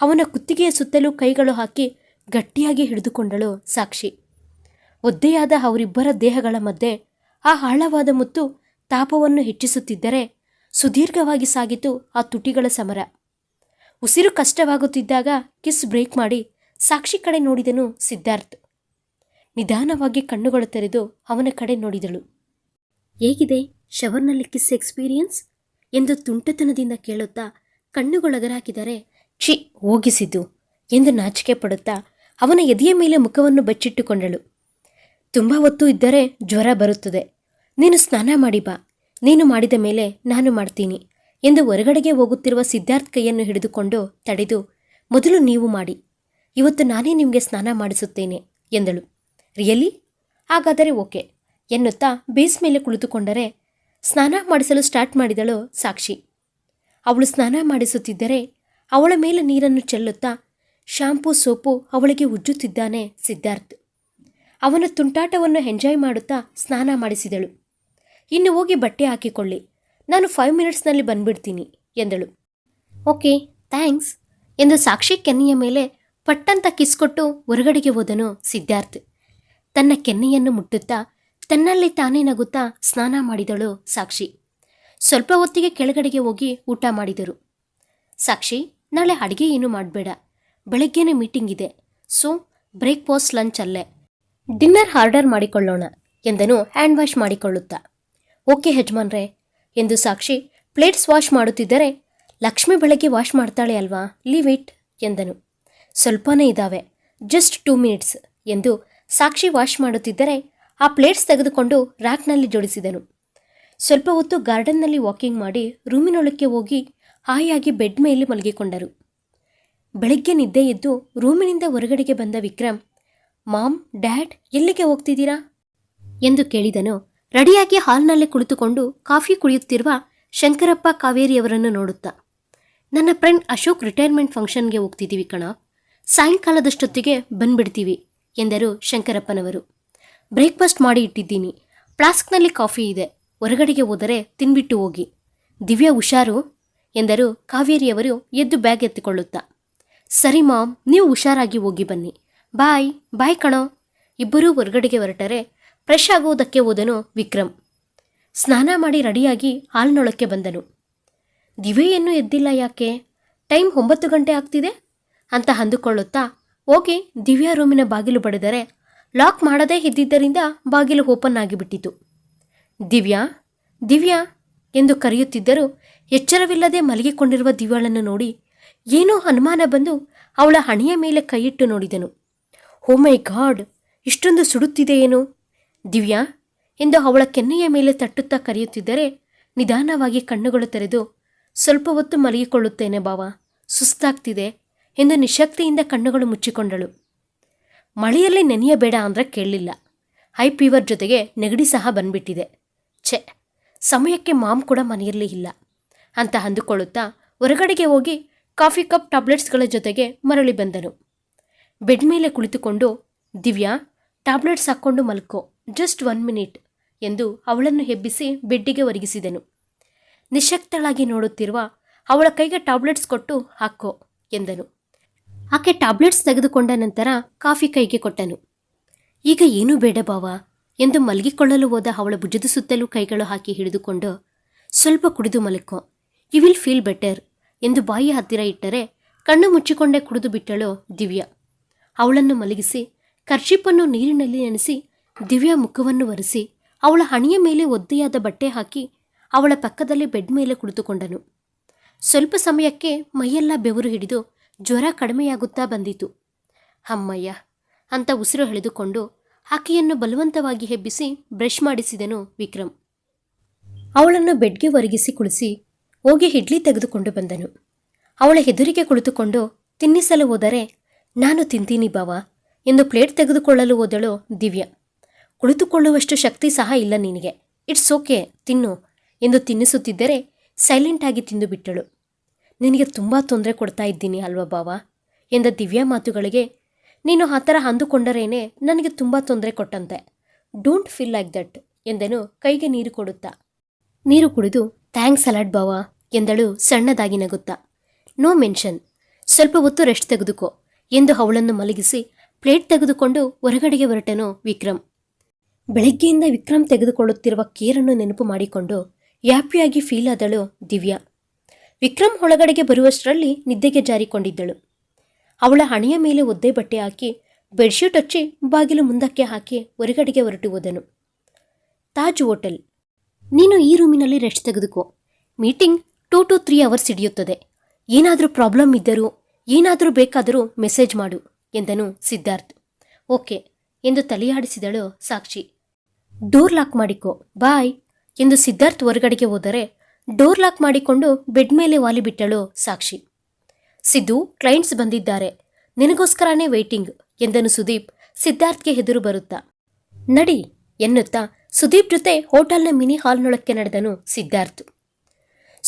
ಅವನ ಕುತ್ತಿಗೆಯ ಸುತ್ತಲೂ ಕೈಗಳು ಹಾಕಿ ಗಟ್ಟಿಯಾಗಿ ಹಿಡಿದುಕೊಂಡಳು ಸಾಕ್ಷಿ. ಒದ್ದೆಯಾದ ಅವರಿಬ್ಬರ ದೇಹಗಳ ಮಧ್ಯೆ ಆ ಆಳವಾದ ಮುತ್ತು ತಾಪವನ್ನು ಹೆಚ್ಚಿಸುತ್ತಿದ್ದರೆ ಸುದೀರ್ಘವಾಗಿ ಸಾಗಿತು ಆ ತುಟಿಗಳ ಸಮರ. ಉಸಿರು ಕಷ್ಟವಾಗುತ್ತಿದ್ದಾಗ ಕಿಸ್ ಬ್ರೇಕ್ ಮಾಡಿ ಸಾಕ್ಷಿ ಕಡೆ ನೋಡಿದನು ಸಿದ್ಧಾರ್ಥ್. ನಿಧಾನವಾಗಿ ಕಣ್ಣುಗಳು ತೆರೆದು ಅವನ ಕಡೆ ನೋಡಿದಳು. ಹೇಗಿದೆ ಶವರ್ನಲ್ಲಿ ಕಿಸ್ ಎಕ್ಸ್ಪೀರಿಯನ್ಸ್? ಎಂದು ತುಂಟತನದಿಂದ ಕೇಳುತ್ತಾ ಕಣ್ಣುಗಳಗರಾಕಿದರೆ ಛಿ, ಹೋಗಿಸಿದ್ದು ಎಂದು ನಾಚಿಕೆ ಪಡುತ್ತಾ ಅವನ ಎದೆಯ ಮೇಲೆ ಮುಖವನ್ನು ಬಚ್ಚಿಟ್ಟುಕೊಂಡಳು. ತುಂಬ ಹೊತ್ತು ಇದ್ದರೆ ಜ್ವರ ಬರುತ್ತದೆ. ನೀನು ಸ್ನಾನ ಮಾಡಿ ಬಾ. ನೀನು ಮಾಡಿದ ಮೇಲೆ ನಾನು ಮಾಡ್ತೀನಿ ಎಂದು ಹೊರಗಡೆಗೆ ಹೋಗುತ್ತಿರುವ ಸಿದ್ಧಾರ್ಥ್ ಕೈಯನ್ನು ಹಿಡಿದುಕೊಂಡು ತಡೆದು, ಮೊದಲು ನೀವು ಮಾಡಿ. ಇವತ್ತು ನಾನೇ ನಿಮಗೆ ಸ್ನಾನ ಮಾಡಿಸುತ್ತೇನೆ ಎಂದಳು. ರಿಯಲಿ? ಹಾಗಾದರೆ ಓಕೆ ಎನ್ನುತ್ತಾ ಬೇಸ್ ಮೇಲೆ ಕುಳಿತುಕೊಂಡರೆ, ಸ್ನಾನ ಮಾಡಿಸಲು ಸ್ಟಾರ್ಟ್ ಮಾಡಿದಳು ಸಾಕ್ಷಿ. ಅವಳು ಸ್ನಾನ ಮಾಡಿಸುತ್ತಿದ್ದರೆ ಅವಳ ಮೇಲೆ ನೀರನ್ನು ಚೆಲ್ಲುತ್ತಾ ಶಾಂಪೂ, ಸೋಪು ಅವಳಿಗೆ ಉಜ್ಜುತ್ತಿದ್ದಾನೆ ಸಿದ್ಧಾರ್ಥ್. ಅವನ ತುಂಟಾಟವನ್ನು ಎಂಜಾಯ್ ಮಾಡುತ್ತಾ ಸ್ನಾನ ಮಾಡಿಸಿದಳು. ಇನ್ನು ಹೋಗಿ ಬಟ್ಟೆ ಹಾಕಿಕೊಳ್ಳಿ. ನಾನು ಫೈವ್ ಮಿನಿಟ್ಸ್ನಲ್ಲಿ ಬಂದ್ಬಿಡ್ತೀನಿ ಎಂದಳು. ಓಕೆ, ಥ್ಯಾಂಕ್ಸ್ ಎಂದು ಸಾಕ್ಷಿ ಕೆನ್ನೆಯ ಮೇಲೆ ಪಟ್ಟಂತ ಕಿಸ್ ಕೊಟ್ಟು ಹೊರಗಡೆಗೆ ಹೋದನು ಸಿದ್ಧಾರ್ಥ್. ತನ್ನ ಕೆನ್ನೆಯನ್ನು ಮುಟ್ಟುತ್ತಾ ತನ್ನಲ್ಲಿ ತಾನೇ ನಗುತ್ತಾ ಸ್ನಾನ ಮಾಡಿದಳು ಸಾಕ್ಷಿ. ಸ್ವಲ್ಪ ಹೊತ್ತಿಗೆ ಕೆಳಗಡೆಗೆ ಹೋಗಿ ಊಟ ಮಾಡಿದರು. ಸಾಕ್ಷಿ, ನಾಳೆ ಅಡುಗೆ ಏನು ಮಾಡಬೇಡ? ಬೆಳಗ್ಗೆನೇ ಮೀಟಿಂಗ್ ಇದೆ. ಸೊ ಬ್ರೇಕ್ಫಾಸ್ಟ್ ಲಂಚ್ ಅಲ್ಲೇ. ಡಿನ್ನರ್ ಆರ್ಡರ್ ಮಾಡಿಕೊಳ್ಳೋಣ ಎಂದನು ಹ್ಯಾಂಡ್ ವಾಶ್ ಮಾಡಿಕೊಳ್ಳುತ್ತಾ. ಓಕೆ ಯಜಮಾನ್ರೆ, ಎಂದು ಸಾಕ್ಷಿ ಪ್ಲೇಟ್ಸ್ ವಾಶ್ ಮಾಡುತ್ತಿದ್ದರೆ ಲಕ್ಷ್ಮಿ ಬೆಳಗ್ಗೆ ವಾಶ್ ಮಾಡ್ತಾಳೆ ಅಲ್ವಾ? ಲೀವ್ ಇಟ್ ಎಂದನು. ಸ್ವಲ್ಪನೇ ಇದ್ದಾವೆ. ಜಸ್ಟ್ ಟೂ ಮಿನಿಟ್ಸ್ ಎಂದು ಸಾಕ್ಷಿ ವಾಶ್ ಮಾಡುತ್ತಿದ್ದರೆ ಆ ಪ್ಲೇಟ್ಸ್ ತೆಗೆದುಕೊಂಡು ರ್ಯಾಕ್ನಲ್ಲಿ ಜೋಡಿಸಿದನು. ಸ್ವಲ್ಪ ಹೊತ್ತು ಗಾರ್ಡನ್ನಲ್ಲಿ ವಾಕಿಂಗ್ ಮಾಡಿ ರೂಮಿನೊಳಕ್ಕೆ ಹೋಗಿ ಹಾಯಾಗಿ ಬೆಡ್ ಮೇಲೆ ಮಲಗಿಕೊಂಡರು. ಬೆಳಗ್ಗೆ ನಿದ್ದೆ ಎದ್ದು ರೂಮಿನಿಂದ ಹೊರಗಡೆಗೆ ಬಂದ ವಿಕ್ರಮ್, ಮಾಮ್, ಡ್ಯಾಡ್, ಎಲ್ಲಿಗೆ ಹೋಗ್ತಿದ್ದೀರಾ? ಎಂದು ಕೇಳಿದನು. ರೆಡಿಯಾಗಿ ಹಾಲ್ನಲ್ಲೇ ಕುಳಿತುಕೊಂಡು ಕಾಫಿ ಕುಡಿಯುತ್ತಿರುವ ಶಂಕರಪ್ಪ ಕಾವೇರಿಯವರನ್ನು ನೋಡುತ್ತಾ, ನನ್ನ ಫ್ರೆಂಡ್ ಅಶೋಕ್ ರಿಟೈರ್ಮೆಂಟ್ ಫಂಕ್ಷನ್ಗೆ ಹೋಗ್ತಿದ್ದೀವಿ ಕಣ. ಸಾಯಂಕಾಲದಷ್ಟೊತ್ತಿಗೆ ಬಂದ್ಬಿಡ್ತೀವಿ, ಎಂದರು ಶಂಕರಪ್ಪನವರು. ಬ್ರೇಕ್ಫಾಸ್ಟ್ ಮಾಡಿ ಇಟ್ಟಿದ್ದೀನಿ. ಫ್ಲಾಸ್ಕ್ನಲ್ಲಿ ಕಾಫಿ ಇದೆ. ಹೊರಗಡೆಗೆ ಹೋದರೆ ತಿನ್ಬಿಟ್ಟು ಹೋಗಿ. ದಿವ್ಯಾ ಹುಷಾರು? ಎಂದರು ಕಾವೇರಿಯವರು ಎದ್ದು ಬ್ಯಾಗ್ ಎತ್ತಿಕೊಳ್ಳುತ್ತಾ. ಸರಿ ಮಾಮ್, ನೀವು ಹುಷಾರಾಗಿ ಹೋಗಿ ಬನ್ನಿ. ಬಾಯ್ ಬಾಯ್ ಕಣೋ. ಇಬ್ಬರೂ ಹೊರಗಡೆಗೆ ಹೊರಟರೆ ಫ್ರೆಶ್ ಆಗುವುದಕ್ಕೆ ಹೋದನು ವಿಕ್ರಮ್. ಸ್ನಾನ ಮಾಡಿ ರೆಡಿಯಾಗಿ ಹಾಲ್ನೊಳಕ್ಕೆ ಬಂದನು. ದಿವೆಯನ್ನು ಎದ್ದಿಲ್ಲ ಯಾಕೆ? ಟೈಮ್ ಒಂಬತ್ತು ಗಂಟೆ ಆಗ್ತಿದೆ? ಅಂತ ಅಂದುಕೊಳ್ಳುತ್ತಾ ಹೋಗಿ ದಿವ್ಯಾ ರೂಮಿನ ಬಾಗಿಲು ಬಡಿದರೆ ಲಾಕ್ ಮಾಡದೇ ಇದ್ದಿದ್ದರಿಂದ ಬಾಗಿಲು ಓಪನ್ ಆಗಿಬಿಟ್ಟಿತು. ದಿವ್ಯಾ ದಿವ್ಯಾ ಎಂದು ಕರೆಯುತ್ತಿದ್ದರೂ ಎಚ್ಚರವಿಲ್ಲದೆ ಮಲಗಿಕೊಂಡಿರುವ ದಿವ್ಯಾಳನ್ನು ನೋಡಿ ಏನೋ ಅನುಮಾನ ಬಂದು ಅವಳ ಹಣೆಯ ಮೇಲೆ ಕೈಯಿಟ್ಟು ನೋಡಿದನು. ಓ ಮೈ ಗಾಡ್, ಇಷ್ಟೊಂದು ಸುಡುತ್ತಿದೆಯೇನು ದಿವ್ಯಾ, ಎಂದು ಅವಳ ಕೆನ್ನೆಯ ಮೇಲೆ ತಟ್ಟುತ್ತಾ ಕರೆಯುತ್ತಿದ್ದರೆ ನಿಧಾನವಾಗಿ ಕಣ್ಣುಗಳು ತೆರೆದು, ಸ್ವಲ್ಪ ಹೊತ್ತು ಮಲಗಿಕೊಳ್ಳುತ್ತೇನೆ ಬಾವ, ಸುಸ್ತಾಗ್ತಿದೆ ಎಂದು ನಿಶಕ್ತಿಯಿಂದ ಕಣ್ಣುಗಳು ಮುಚ್ಚಿಕೊಂಡಳು. ಮಳೆಯಲ್ಲಿ ನೆನೆಯಬೇಡ ಅಂದ್ರೆ ಕೇಳಲಿಲ್ಲ ಹೈ ಫೀವರ್ ಜೊತೆಗೆ ನೆಗಡಿ ಸಹ ಬಂದ್ಬಿಟ್ಟಿದೆ. ಛೆ, ಸಮಯಕ್ಕೆ ಮಾಮ್ ಕೂಡ ಮನೆಯಲ್ಲಿ ಇಲ್ಲ. ಅಂತ ಅಂದುಕೊಳ್ಳುತ್ತಾ ಹೊರಗಡೆಗೆ ಹೋಗಿ ಕಾಫಿ ಕಪ್ ಟ್ಯಾಬ್ಲೆಟ್ಸ್ಗಳ ಜೊತೆಗೆ ಮರಳಿ ಬಂದನು. ಬೆಡ್ ಮೇಲೆ ಕುಳಿತುಕೊಂಡು, ದಿವ್ಯಾ, ಟ್ಯಾಬ್ಲೆಟ್ಸ್ ಹಾಕ್ಕೊಂಡು ಮಲ್ಕೋ, ಜಸ್ಟ್ ಒನ್ ಮಿನಿಟ್ ಎಂದು ಅವಳನ್ನು ಹೆಬ್ಬಿಸಿ ಬೆಡ್ಡಿಗೆ ಒರಗಿಸಿದನು. ನಿಶಕ್ತಳಾಗಿ ನೋಡುತ್ತಿರುವ ಅವಳ ಕೈಗೆ ಟ್ಯಾಬ್ಲೆಟ್ಸ್ ಕೊಟ್ಟು ಹಾಕೋ ಎಂದನು. ಆಕೆ ಟ್ಯಾಬ್ಲೆಟ್ಸ್ ತೆಗೆದುಕೊಂಡ ನಂತರ ಕಾಫಿ ಕೈಗೆ ಕೊಟ್ಟನು. ಈಗ ಏನೂ ಬೇಡ ಭಾವ ಎಂದು ಮಲಗಿಕೊಳ್ಳಲು ಹೋದ ಅವಳ ಭುಜದ ಸುತ್ತಲೂ ಕೈಗಳು ಹಾಕಿ ಹಿಡಿದುಕೊಂಡು ಸ್ವಲ್ಪ ಕುಡಿದು ಮಲಕೋ. ಯು ವಿಲ್ ಫೀಲ್ ಬೆಟರ್ ಎಂದು ಬಾಯಿ ಹತ್ತಿರ ಇಟ್ಟರೆ ಕಣ್ಣು ಮುಚ್ಚಿಕೊಂಡೇ ಕುಡಿದು ಬಿಟ್ಟಳು ದಿವ್ಯಾ. ಅವಳನ್ನು ಮಲಗಿಸಿ ಕರ್ಚಿಪ್ಪನ್ನು ನೀರಿನಲ್ಲಿ ನೆನೆಸಿ, ದಿವ್ಯಾ ಮುಖವನ್ನು ಒರೆಸಿ, ಅವಳ ಹಣೆಯ ಮೇಲೆ ಒದ್ದೆಯಾದ ಬಟ್ಟೆ ಹಾಕಿ ಅವಳ ಪಕ್ಕದಲ್ಲಿ ಬೆಡ್ ಮೇಲೆ ಕುಳಿತುಕೊಂಡನು. ಸ್ವಲ್ಪ ಸಮಯಕ್ಕೆ ಮೈಯೆಲ್ಲ ಬೆವರು ಹಿಡಿದು ಜ್ವರ ಕಡಿಮೆಯಾಗುತ್ತಾ ಬಂದಿತು. ಅಮ್ಮಯ್ಯ, ಅಂತ ಉಸಿರು ಎಳೆದುಕೊಂಡು ಆಕೆಯನ್ನು ಬಲವಂತವಾಗಿ ಹೆಬ್ಬಿಸಿ ಬ್ರಷ್ ಮಾಡಿಸಿದನು ವಿಕ್ರಮ್. ಅವಳನ್ನು ಬೆಡ್ಗೆ ಒರಗಿಸಿ ಕುಳಿಸಿ ಹೋಗಿ ಇಡ್ಲಿ ತೆಗೆದುಕೊಂಡು ಬಂದನು. ಅವಳ ಹೆದರಿಗೆ ಕುಳಿತುಕೊಂಡು, ತಿನ್ನಿಸಲು ಹೋದರೆ ನಾನು ತಿಂತೀನಿ ಬಾವ. ಎಂದು ಪ್ಲೇಟ್ ತೆಗೆದುಕೊಳ್ಳಲು ಹೋದಳು ದಿವ್ಯಾ. ಕುಳಿತುಕೊಳ್ಳುವಷ್ಟು ಶಕ್ತಿ ಸಹ ಇಲ್ಲ ನಿನಗೆ. ಇಟ್ಸ್ ಓಕೆ, ತಿನ್ನು. ಎಂದು ತಿನ್ನಿಸುತ್ತಿದ್ದರೆ ಸೈಲೆಂಟಾಗಿ ತಿಂದು ಬಿಟ್ಟಳು ನಿನಗೆ ತುಂಬ ತೊಂದರೆ ಕೊಡ್ತಾ ಇದ್ದೀನಿ ಅಲ್ವಾ ಬಾವ? ಎಂದ ದಿವ್ಯಾ ಮಾತುಗಳಿಗೆ, ನೀನು ಆ ಥರ ಅಂದುಕೊಂಡರೇನೆ ನನಗೆ ತುಂಬ ತೊಂದರೆ ಕೊಟ್ಟಂತೆ. ಡೋಂಟ್ ಫೀಲ್ ಲೈಕ್ ದಟ್, ಎಂದನು ಕೈಗೆ ನೀರು ಕೊಡುತ್ತಾ. ನೀರು ಕುಡಿದು, ಥ್ಯಾಂಕ್ಸ್ ಅಲಾಡ್ ಬಾವ. ಎಂದಳು ಸಣ್ಣದಾಗಿ ನಗುತ್ತಾ. No mention. ಸ್ವಲ್ಪ ಹೊತ್ತು ರೆಸ್ಟ್ ತೆಗೆದುಕೋ ಎಂದು ಅವಳನ್ನು ಮಲಗಿಸಿ ಪ್ಲೇಟ್ ತೆಗೆದುಕೊಂಡು ಹೊರಗಡೆಗೆ ಹೊರಟನು ವಿಕ್ರಮ್. ಬೆಳಗ್ಗೆಯಿಂದ ವಿಕ್ರಮ್ ತೆಗೆದುಕೊಳ್ಳುತ್ತಿರುವ ಕೇರನ್ನು ನೆನಪು ಮಾಡಿಕೊಂಡು ಹ್ಯಾಪಿಯಾಗಿ ಫೀಲ್ ಆದಳು ದಿವ್ಯಾ. ವಿಕ್ರಮ್ ಒಳಗಡೆಗೆ ಬರುವಷ್ಟರಲ್ಲಿ ನಿದ್ದೆಗೆ ಜಾರಿಕೊಂಡಿದ್ದಳು. ಅವಳ ಹಣೆಯ ಮೇಲೆ ಒದ್ದೆ ಬಟ್ಟೆ ಹಾಕಿ ಬೆಡ್ಶೀಟ್ ಹಚ್ಚಿ ಬಾಗಿಲು ಮುಂದಕ್ಕೆ ಹಾಕಿ ಹೊರಗಡೆಗೆ ಹೊರಟು ಹೋದನು. ತಾಜ್ ಹೋಟೆಲ್. ನೀನು ಈ ರೂಮಿನಲ್ಲಿ ರೆಸ್ಟ್ ತೆಗೆದುಕೋ. Meeting two to three hours ಹಿಡಿಯುತ್ತದೆ. ಏನಾದರೂ ಪ್ರಾಬ್ಲಮ್ ಇದ್ದರೂ, ಏನಾದರೂ ಬೇಕಾದರೂ ಮೆಸೇಜ್ ಮಾಡು, ಎಂದನು ಸಿದ್ಧಾರ್ಥ್. ಓಕೆ, ಎಂದು ತಲೆಯಾಡಿಸಿದಳು ಸಾಕ್ಷಿ. ಡೋರ್ ಲಾಕ್ ಮಾಡಿಕೋ, ಬಾಯ್, ಎಂದು ಸಿದ್ಧಾರ್ಥ್ ಹೊರಗಡೆಗೆ ಹೋದರೆ, ಡೋರ್ ಲಾಕ್ ಮಾಡಿಕೊಂಡು ಬೆಡ್ ಮೇಲೆ ವಾಲಿಬಿಟ್ಟಳು ಸಾಕ್ಷಿ. ಸಿದ್ದು, ಕ್ಲೈಂಟ್ಸ್ ಬಂದಿದ್ದಾರೆ. ನಿನಗೋಸ್ಕರನೇ ವೇಟಿಂಗ್, ಎಂದನು ಸುದೀಪ್, ಸಿದ್ಧಾರ್ಥ್ಗೆ ಹೆದರು ಬರುತ್ತಾ. ನಡಿ, ಎನ್ನುತ್ತಾ ಸುದೀಪ್ ಜೊತೆ ಹೋಟೆಲ್ನ ಮಿನಿ ಹಾಲ್ನೊಳಕ್ಕೆ ನಡೆದನು ಸಿದ್ಧಾರ್ಥ್.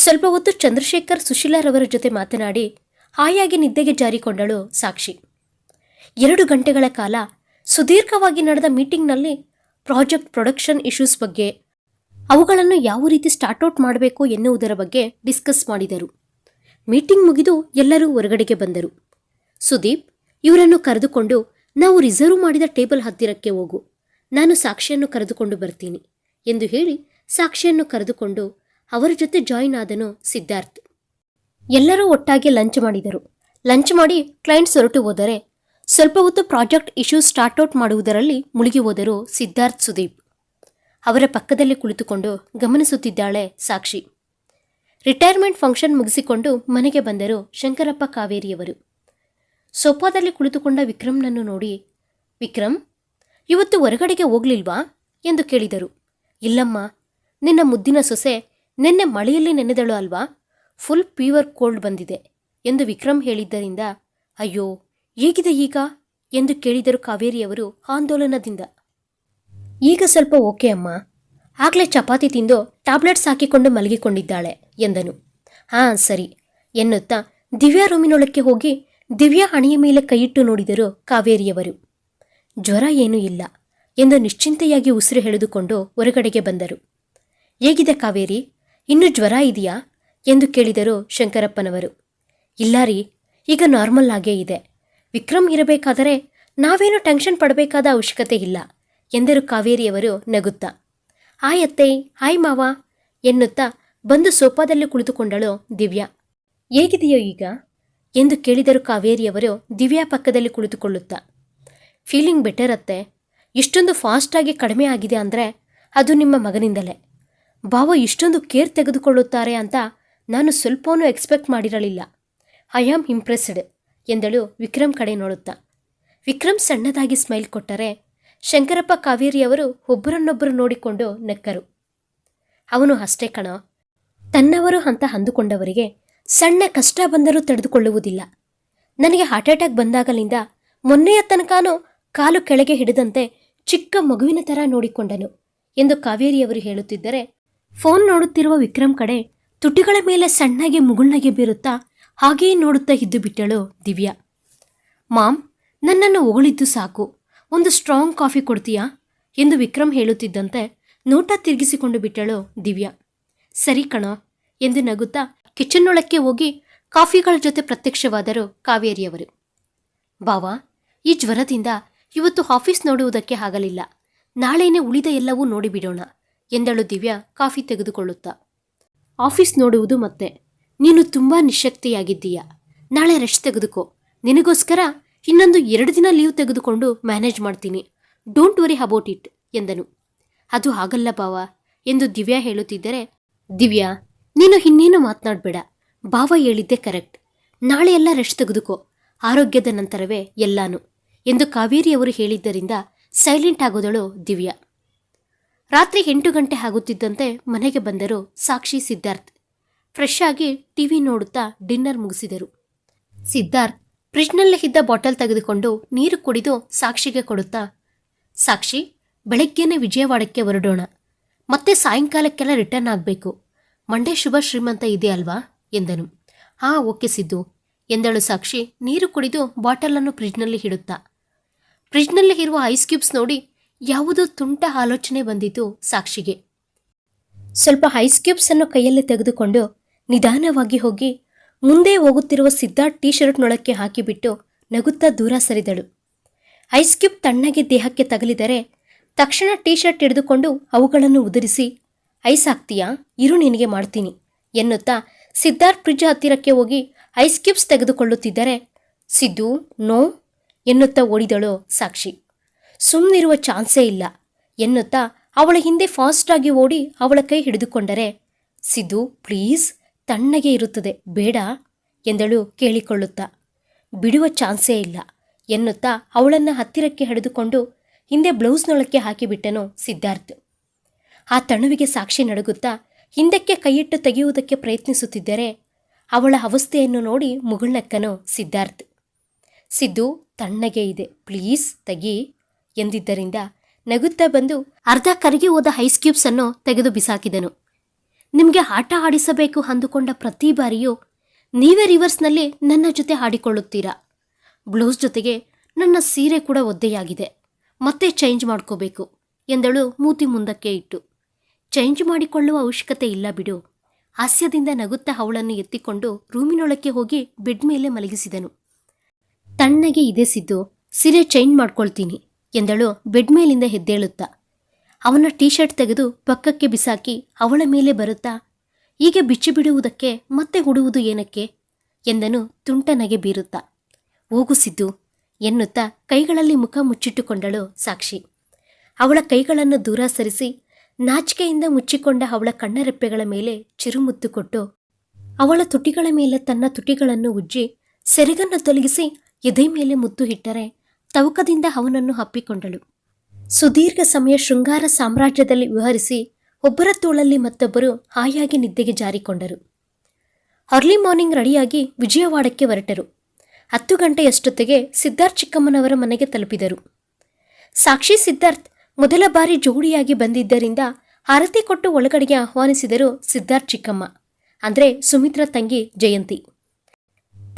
ಸ್ವಲ್ಪ ಹೊತ್ತು ಚಂದ್ರಶೇಖರ್ ಸುಶೀಲಾರವರ ಜೊತೆ ಮಾತನಾಡಿ ಹಾಯಾಗಿ ನಿದ್ದೆಗೆ ಜಾರಿಕೊಂಡಳು ಸಾಕ್ಷಿ. ಎರಡು ಗಂಟೆಗಳ ಕಾಲ ಸುದೀರ್ಘವಾಗಿ ನಡೆದ ಮೀಟಿಂಗ್ನಲ್ಲಿ ಪ್ರಾಜೆಕ್ಟ್ ಪ್ರೊಡಕ್ಷನ್ ಇಶ್ಯೂಸ್ ಬಗ್ಗೆ ಅವುಗಳನ್ನು ಯಾವ ರೀತಿ ಸ್ಟಾರ್ಟ್ಔಟ್ ಮಾಡಬೇಕು ಎನ್ನುವುದರ ಬಗ್ಗೆ ಡಿಸ್ಕಸ್ ಮಾಡಿದರು. ಮೀಟಿಂಗ್ ಮುಗಿದು ಎಲ್ಲರೂ ಹೊರಗಡೆಗೆ ಬಂದರು. ಸುದೀಪ್, ಇವರನ್ನು ಕರೆದುಕೊಂಡು, ನಾವು ರಿಸರ್ವ್ ಮಾಡಿದ ಟೇಬಲ್ ಹತ್ತಿರಕ್ಕೆ ಹೋಗು. ನಾನು ಸಾಕ್ಷಿಯನ್ನು ಕರೆದುಕೊಂಡು ಬರ್ತೀನಿ ಎಂದು ಹೇಳಿ ಸಾಕ್ಷಿಯನ್ನು ಕರೆದುಕೊಂಡು ಅವರ ಜೊತೆ ಜಾಯಿನ್ ಆದನು ಸಿದ್ಧಾರ್ಥ್. ಎಲ್ಲರೂ ಒಟ್ಟಾಗಿ ಲಂಚ್ ಮಾಡಿದರು. ಲಂಚ್ ಮಾಡಿ ಕ್ಲೈಂಟ್ಸ್ ಹೊರಟು ಹೋದರೆ ಸ್ವಲ್ಪ ಹೊತ್ತು ಪ್ರಾಜೆಕ್ಟ್ ಇಶ್ಯೂ ಸ್ಟಾರ್ಟ್ಔಟ್ ಮಾಡುವುದರಲ್ಲಿ ಮುಳುಗಿ ಹೋದರು ಸಿದ್ಧಾರ್ಥ್ ಸುದೀಪ್. ಅವರ ಪಕ್ಕದಲ್ಲಿ ಕುಳಿತುಕೊಂಡು ಗಮನಿಸುತ್ತಿದ್ದಾಳೆ ಸಾಕ್ಷಿ. ರಿಟೈರ್ಮೆಂಟ್ ಫಂಕ್ಷನ್ ಮುಗಿಸಿಕೊಂಡು ಮನೆಗೆ ಬಂದರು ಶಂಕರಪ್ಪ ಕಾವೇರಿಯವರು. ಸೋಫಾದಲ್ಲಿ ಕುಳಿತುಕೊಂಡ ವಿಕ್ರಮ್ನನ್ನು ನೋಡಿ, ವಿಕ್ರಮ್, ಇವತ್ತು ಹೊರಗಡೆಗೆ ಹೋಗ್ಲಿಲ್ವಾ? ಎಂದು ಕೇಳಿದರು. ಇಲ್ಲಮ್ಮ, ನಿನ್ನ ಮುದ್ದಿನ ಸೊಸೆ ನಿನ್ನೆ ಮಳೆಯಲ್ಲಿ ನೆನೆದಳು ಅಲ್ವಾ? ಫುಲ್ ಪ್ಯೂವರ್ ಕೋಲ್ಡ್ ಬಂದಿದೆ ಎಂದು ವಿಕ್ರಮ್ ಹೇಳಿದ್ದರಿಂದ, ಅಯ್ಯೋ, ಹೇಗಿದೆ ಈಗ? ಎಂದು ಕೇಳಿದರು ಕಾವೇರಿಯವರು ಆಂದೋಲನದಿಂದ. ಈಗ ಸ್ವಲ್ಪ ಓಕೆ ಅಮ್ಮ. ಆಗಲೇ ಚಪಾತಿ ತಿಂದು ಟ್ಯಾಬ್ಲೆಟ್ಸ್ ಹಾಕಿಕೊಂಡು ಮಲಗಿಕೊಂಡಿದ್ದಾಳೆ ಎಂದನು. ಹಾಂ, ಸರಿ ಎನ್ನುತ್ತಾ ದಿವ್ಯಾ ರೂಮಿನೊಳಕ್ಕೆ ಹೋಗಿ ದಿವ್ಯಾ ಹಣೆಯ ಮೇಲೆ ಕೈಯಿಟ್ಟು ನೋಡಿದರು ಕಾವೇರಿಯವರು. ಜ್ವರ ಏನೂ ಇಲ್ಲ ಎಂದು ನಿಶ್ಚಿಂತೆಯಾಗಿ ಉಸಿರು ಹೇಳಿದುಕೊಂಡು ಹೊರಗಡೆಗೆ ಬಂದರು. ಹೇಗಿದೆ ಕಾವೇರಿ? ಇನ್ನೂ ಜ್ವರ ಇದೆಯಾ? ಎಂದು ಕೇಳಿದರು ಶಂಕರಪ್ಪನವರು. ಇಲ್ಲ ರೀ, ಈಗ ನಾರ್ಮಲ್ ಆಗೇ ಇದೆ. ವಿಕ್ರಮ್ ಇರಬೇಕಾದರೆ ನಾವೇನು ಟೆನ್ಷನ್ ಪಡಬೇಕಾದ ಅವಶ್ಯಕತೆ ಇಲ್ಲ, ಎಂದರು ಕಾವೇರಿಯವರು ನಗುತ್ತಾ. ಹಾಯ್ ಅತ್ತೆ, ಹಾಯ್ ಮಾವ, ಎನ್ನುತ್ತಾ ಬಂದು ಸೋಫಾದಲ್ಲಿ ಕುಳಿತುಕೊಂಡಳು ದಿವ್ಯಾ. ಹೇಗಿದೆಯೋ ಈಗ? ಎಂದು ಕೇಳಿದರು ಕಾವೇರಿಯವರು ದಿವ್ಯಾ ಪಕ್ಕದಲ್ಲಿ ಕುಳಿತುಕೊಳ್ಳುತ್ತಾ. ಫೀಲಿಂಗ್ ಬೆಟರ್ ಅತ್ತೆ, ಇಷ್ಟೊಂದು ಫಾಸ್ಟಾಗಿ ಕಡಿಮೆ ಆಗಿದೆ ಅಂದರೆ ಅದು ನಿಮ್ಮ ಮಗನಿಂದಲೇ. ಭಾವ ಇಷ್ಟೊಂದು ಕೇರ್ ತೆಗೆದುಕೊಳ್ಳುತ್ತಾರೆ ಅಂತ ನಾನು ಸ್ವಲ್ಪವೂ ಎಕ್ಸ್ಪೆಕ್ಟ್ ಮಾಡಿರಲಿಲ್ಲ. ಐ ಆಮ್ ಇಂಪ್ರೆಸ್ಡ್, ಎಂದಳು ವಿಕ್ರಮ್ ಕಡೆ ನೋಡುತ್ತಾ. ವಿಕ್ರಮ್ ಸಣ್ಣದಾಗಿ ಸ್ಮೈಲ್ ಕೊಟ್ಟರೆ ಶಂಕರಪ್ಪ ಕಾವೇರಿಯವರು ಒಬ್ಬರನ್ನೊಬ್ಬರು ನೋಡಿಕೊಂಡು ನಕ್ಕರು. ಅವನು ಅಷ್ಟೇ ಕಣ. ತನ್ನವರು ಅಂತ ಅಂದುಕೊಂಡವರಿಗೆ ಸಣ್ಣ ಕಷ್ಟ ಬಂದರೂ ತಡೆದುಕೊಳ್ಳುವುದಿಲ್ಲ. ನನಗೆ ಹಾರ್ಟ್ ಅಟ್ಯಾಕ್ ಬಂದಾಗಲಿಂದ ಮೊನ್ನೆಯ ತನಕನೂ ಕಾಲು ಕೆಳಗೆ ಹಿಡಿದಂತೆ ಚಿಕ್ಕ ಮಗುವಿನ ಥರ ನೋಡಿಕೊಂಡನು, ಎಂದು ಕಾವೇರಿಯವರು ಹೇಳುತ್ತಿದ್ದರೆ ಫೋನ್ ನೋಡುತ್ತಿರುವ ವಿಕ್ರಮ್ ಕಡೆ ತುಟಿಗಳ ಮೇಲೆ ಸಣ್ಣಗೆ ಮುಗುಳ್ನಗೆ ಬೀರುತ್ತಾ ಹಾಗೆಯೇ ನೋಡುತ್ತಾ ಇದ್ದು ಬಿಟ್ಟಳು ದಿವ್ಯಾ. ಮಾಮ್, ನನ್ನನ್ನು ಹೊಗಳಿದ್ದು ಸಾಕು. ಒಂದು ಸ್ಟ್ರಾಂಗ್ ಕಾಫಿ ಕೊಡ್ತೀಯಾ? ಎಂದು ವಿಕ್ರಮ್ ಹೇಳುತ್ತಿದ್ದಂತೆ ನೋಟ ತಿರುಗಿಸಿಕೊಂಡು ಬಿಟ್ಟಳು ದಿವ್ಯಾ. ಸರಿ ಕಣ, ಎಂದು ನಗುತ್ತಾ ಕಿಚನ್ನೊಳಕ್ಕೆ ಹೋಗಿ ಕಾಫಿಗಳ ಜೊತೆ ಪ್ರತ್ಯಕ್ಷವಾದರು ಕಾವೇರಿಯವರು. ಬಾವಾ, ಈ ಜ್ವರದಿಂದ ಇವತ್ತು ಆಫೀಸ್ ನೋಡುವುದಕ್ಕೆ ಆಗಲಿಲ್ಲ. ನಾಳೆನೇ ಉಳಿದ ಎಲ್ಲವೂ ನೋಡಿಬಿಡೋಣ. ಎಂದಳು ದಿವ್ಯಾ ಕಾಫಿ ತೆಗೆದುಕೊಳ್ಳುತ್ತಾ. ಆಫೀಸ್ ನೋಡುವುದು ಮತ್ತೆ. ನೀನು ತುಂಬ ನಿಶಕ್ತಿಯಾಗಿದ್ದೀಯ. ನಾಳೆ ರೆಸ್ಟ್ ತೆಗೆದುಕೋ. ನಿನಗೋಸ್ಕರ ಇನ್ನೊಂದು ಎರಡು ದಿನ ಲೀವ್ ತೆಗೆದುಕೊಂಡು ಮ್ಯಾನೇಜ್ ಮಾಡ್ತೀನಿ. ಡೋಂಟ್ ವರಿ ಅಬೌಟ್ ಇಟ್ ಎಂದನು. ಅದು ಹಾಗಲ್ಲ ಬಾವ ಎಂದು ದಿವ್ಯಾ ಹೇಳುತ್ತಿದ್ದರೆ, ದಿವ್ಯಾ, ನೀನು ಇನ್ನೇನು ಮಾತನಾಡಬೇಡ. ಬಾವ ಹೇಳಿದ್ದೆ ಕರೆಕ್ಟ್. ನಾಳೆ ಎಲ್ಲ ರೆಸ್ಟ್ ತೆಗೆದುಕೋ. ಆರೋಗ್ಯದ ನಂತರವೇ ಎಲ್ಲಾನು, ಎಂದು ಕಾವೇರಿಯವರು ಹೇಳಿದ್ದರಿಂದ ಸೈಲೆಂಟ್ ಆಗೋದಳು ದಿವ್ಯಾ. ರಾತ್ರಿ ಎಂಟು ಗಂಟೆ ಆಗುತ್ತಿದ್ದಂತೆ ಮನೆಗೆ ಬಂದರು ಸಾಕ್ಷಿ ಸಿದ್ಧಾರ್ಥ್. ಫ್ರೆಶ್ ಆಗಿ ಟಿವಿ ನೋಡುತ್ತಾ ಡಿನ್ನರ್ ಮುಗಿಸಿದರು. ಸಿದ್ಧಾರ್ಥ್ ಫ್ರಿಜ್ನಲ್ಲಿ ಇದ್ದ ಬಾಟಲ್ ತೆಗೆದುಕೊಂಡು ನೀರು ಕುಡಿದು ಸಾಕ್ಷಿಗೆ ಕೊಡುತ್ತಾ, ಸಾಕ್ಷಿ, ಬೆಳಗ್ಗೆನೆ ವಿಜಯವಾಡಕ್ಕೆ ಹೊರಡೋಣ. ಮತ್ತೆ ಸಾಯಂಕಾಲಕ್ಕೆಲ್ಲ ರಿಟರ್ನ್ ಆಗಬೇಕು. ಮಂಡೆ ಶುಭ ಶ್ರೀಮಂತ ಇದೆ ಅಲ್ವಾ? ಎಂದನು. ಹಾ, ಓಕೆ ಸಿದ್ದು, ಎಂದಳು ಸಾಕ್ಷಿ ನೀರು ಕುಡಿದು ಬಾಟಲನ್ನು ಫ್ರಿಜ್ನಲ್ಲಿ ಇಡುತ್ತಾ. ಫ್ರಿಜ್ನಲ್ಲಿ ಇರುವ ಐಸ್ ಕ್ಯೂಬ್ಸ್ ನೋಡಿ ಯಾವುದೋ ತುಂಟ ಆಲೋಚನೆ ಬಂದಿತು ಸಾಕ್ಷಿಗೆ. ಸ್ವಲ್ಪ ಐಸ್ ಕ್ಯೂಬ್ಸ್ ಅನ್ನು ಕೈಯಲ್ಲಿ ತೆಗೆದುಕೊಂಡು ನಿಧಾನವಾಗಿ ಹೋಗಿ ಮುಂದೆ ಹೋಗುತ್ತಿರುವ ಸಿದ್ಧಾರ್ಥ್ ಟೀ ಶರ್ಟ್ನೊಳಕ್ಕೆ ಹಾಕಿಬಿಟ್ಟು ನಗುತ್ತಾ ದೂರ ಸರಿದಳು. ಐಸ್ ಕ್ಯೂಬ್ ತಣ್ಣಗೆ ದೇಹಕ್ಕೆ ತಗಲಿದರೆ ತಕ್ಷಣ ಟೀ ಶರ್ಟ್ ಹಿಡಿದುಕೊಂಡು ಅವುಗಳನ್ನು ಉದುರಿಸಿ, ಐಸ್ ಹಾಕ್ತೀಯಾ? ಇರು ನಿನಗೆ ಮಾಡ್ತೀನಿ ಎನ್ನುತ್ತಾ ಸಿದ್ಧಾರ್ಥ್ ಫ್ರಿಡ್ಜ್ ಹತ್ತಿರಕ್ಕೆ ಹೋಗಿ ಐಸ್ ಕ್ಯೂಬ್ಸ್ ತೆಗೆದುಕೊಳ್ಳುತ್ತಿದ್ದರೆ, ಸಿದ್ದು, ನೋ ಎನ್ನುತ್ತಾ ಓಡಿದಳು ಸಾಕ್ಷಿ. ಸುಮ್ಮನಿರುವ ಚಾನ್ಸೇ ಇಲ್ಲ ಎನ್ನುತ್ತಾ ಅವಳ ಹಿಂದೆ ಫಾಸ್ಟಾಗಿ ಓಡಿ ಅವಳ ಕೈ ಹಿಡಿದುಕೊಂಡರೆ, ಸಿದ್ದು, ಪ್ಲೀಸ್, ತಣ್ಣಗೆ ಇರುತ್ತದೆ, ಬೇಡ, ಎಂದಳು ಕೇಳಿಕೊಳ್ಳುತ್ತಾ. ಬಿಡುವ ಚಾನ್ಸೇ ಇಲ್ಲ, ಎನ್ನುತ್ತಾ ಅವಳನ್ನು ಹತ್ತಿರಕ್ಕೆ ಹಿಡಿದುಕೊಂಡು ಹಿಂದೆ ಬ್ಲೌಸ್ನೊಳಕ್ಕೆ ಹಾಕಿಬಿಟ್ಟನು ಸಿದ್ಧಾರ್ಥ್. ಆ ತಣುವಿಗೆ ಸಾಕ್ಷಿ ನಡುಗುತ್ತಾ ಹಿಂದಕ್ಕೆ ಕೈಯಿಟ್ಟು ತೆಗೆಯುವುದಕ್ಕೆ ಪ್ರಯತ್ನಿಸುತ್ತಿದ್ದರೆ ಅವಳ ಅವಸ್ಥೆಯನ್ನು ನೋಡಿ ಮುಗುಳ್ನಕ್ಕನು ಸಿದ್ಧಾರ್ಥ್. ಸಿದ್ದು, ತಣ್ಣಗೆ ಇದೆ, ಪ್ಲೀಸ್, ತೆಗಿ ಎಂದಿದ್ದರಿಂದ ನಗುತ್ತಾ ಬಂದು ಅರ್ಧ ಕರಗಿ ಹೋದ ಐಸ್ ಕ್ಯೂಬ್ಸ್ ಅನ್ನು ತೆಗೆದು ಬಿಸಾಕಿದನು. ನಿಮಗೆ ಆಟ ಆಡಿಸಬೇಕು ಅಂದುಕೊಂಡ ಪ್ರತಿ ಬಾರಿಯೂ ನೀವೇ ರಿವರ್ಸ್ನಲ್ಲಿ ನನ್ನ ಜೊತೆ ಆಡಿಕೊಳ್ಳುತ್ತೀರಾ? ಬ್ಲೌಸ್ ಜೊತೆಗೆ ನನ್ನ ಸೀರೆ ಕೂಡ ಒದ್ದೆಯಾಗಿದೆ. ಮತ್ತೆ ಚೇಂಜ್ ಮಾಡ್ಕೋಬೇಕು ಎಂದಳು ಮೂತಿ ಮುಂದಕ್ಕೆ ಇಟ್ಟು. ಚೇಂಜ್ ಮಾಡಿಕೊಳ್ಳುವ ಅವಶ್ಯಕತೆ ಇಲ್ಲ ಬಿಡು. ಹಾಸ್ಯದಿಂದ ನಗುತ್ತಾ ಅವಳನ್ನು ಎತ್ತಿಕೊಂಡು ರೂಮಿನೊಳಕ್ಕೆ ಹೋಗಿ ಬೆಡ್ ಮೇಲೆ ಮಲಗಿಸಿದನು. ತಣ್ಣಗೆ ಇದೆ ಸಿದ್ದು, ಸೀರೆ ಚೇಂಜ್ ಮಾಡ್ಕೊಳ್ತೀನಿ. ಎಂದಳು ಬೆಡ್ ಮೇಲಿಂದ ಹೆದ್ದೇಳುತ್ತಾ ಅವನ ಟೀ ಶರ್ಟ್ ತೆಗೆದು ಪಕ್ಕಕ್ಕೆ ಬಿಸಾಕಿ ಅವಳ ಮೇಲೆ ಬರುತ್ತಾ, ಹೀಗೆ ಬಿಚ್ಚಿ ಬಿಡುವುದಕ್ಕೆ ಮತ್ತೆ ಹುಡುವುದು ಏನಕ್ಕೆ ಎಂದನು ತುಂಟನಗೆ ಬೀರುತ್ತಾ. ಹೋಗು ಸಿದ್ದು ಎನ್ನುತ್ತಾ ಕೈಗಳಲ್ಲಿ ಮುಖ ಮುಚ್ಚಿಟ್ಟುಕೊಂಡಳು ಸಾಕ್ಷಿ. ಅವಳ ಕೈಗಳನ್ನು ದೂರ ಸರಿಸಿ ನಾಚಿಕೆಯಿಂದ ಮುಚ್ಚಿಕೊಂಡ ಅವಳ ಕಣ್ಣರೆಪ್ಪೆಗಳ ಮೇಲೆ ಚಿರುಮುತ್ತು ಕೊಟ್ಟು ಅವಳ ತುಟಿಗಳ ಮೇಲೆ ತನ್ನ ತುಟಿಗಳನ್ನು ಉಜ್ಜಿ ಸೆರಗನ್ನು ತೊಲಗಿಸಿ ಎದೆ ಮೇಲೆ ಮುತ್ತು ಇಟ್ಟರೆ ತವಕದಿಂದ ಅವನನ್ನು ಅಪ್ಪಿಕೊಂಡಳು. ಸುದೀರ್ಘ ಸಮಯ ಶೃಂಗಾರ ಸಾಮ್ರಾಜ್ಯದಲ್ಲಿ ವಿಹರಿಸಿ ಒಬ್ಬರ ತೋಳಲ್ಲಿ ಮತ್ತೊಬ್ಬರು ಹಾಯಾಗಿ ನಿದ್ದೆಗೆ ಜಾರಿಕೊಂಡರು. ಅರ್ಲಿ ಮಾರ್ನಿಂಗ್ ರೆಡಿಯಾಗಿ ವಿಜಯವಾಡಕ್ಕೆ ಹೊರಟರು. ಹತ್ತು ಗಂಟೆಯಷ್ಟೊತ್ತಿಗೆ ಸಿದ್ಧಾರ್ಥ್ ಚಿಕ್ಕಮ್ಮನವರ ಮನೆಗೆ ತಲುಪಿದರು. ಸಾಕ್ಷಿ ಸಿದ್ಧಾರ್ಥ್ ಮೊದಲ ಬಾರಿ ಜೋಡಿಯಾಗಿ ಬಂದಿದ್ದರಿಂದ ಆರತಿ ಕೊಟ್ಟು ಒಳಗಡೆಗೆ ಆಹ್ವಾನಿಸಿದರು ಸಿದ್ಧಾರ್ಥ್ ಚಿಕ್ಕಮ್ಮ, ಅಂದರೆ ಸುಮಿತ್ರ ತಂಗಿ ಜಯಂತಿ.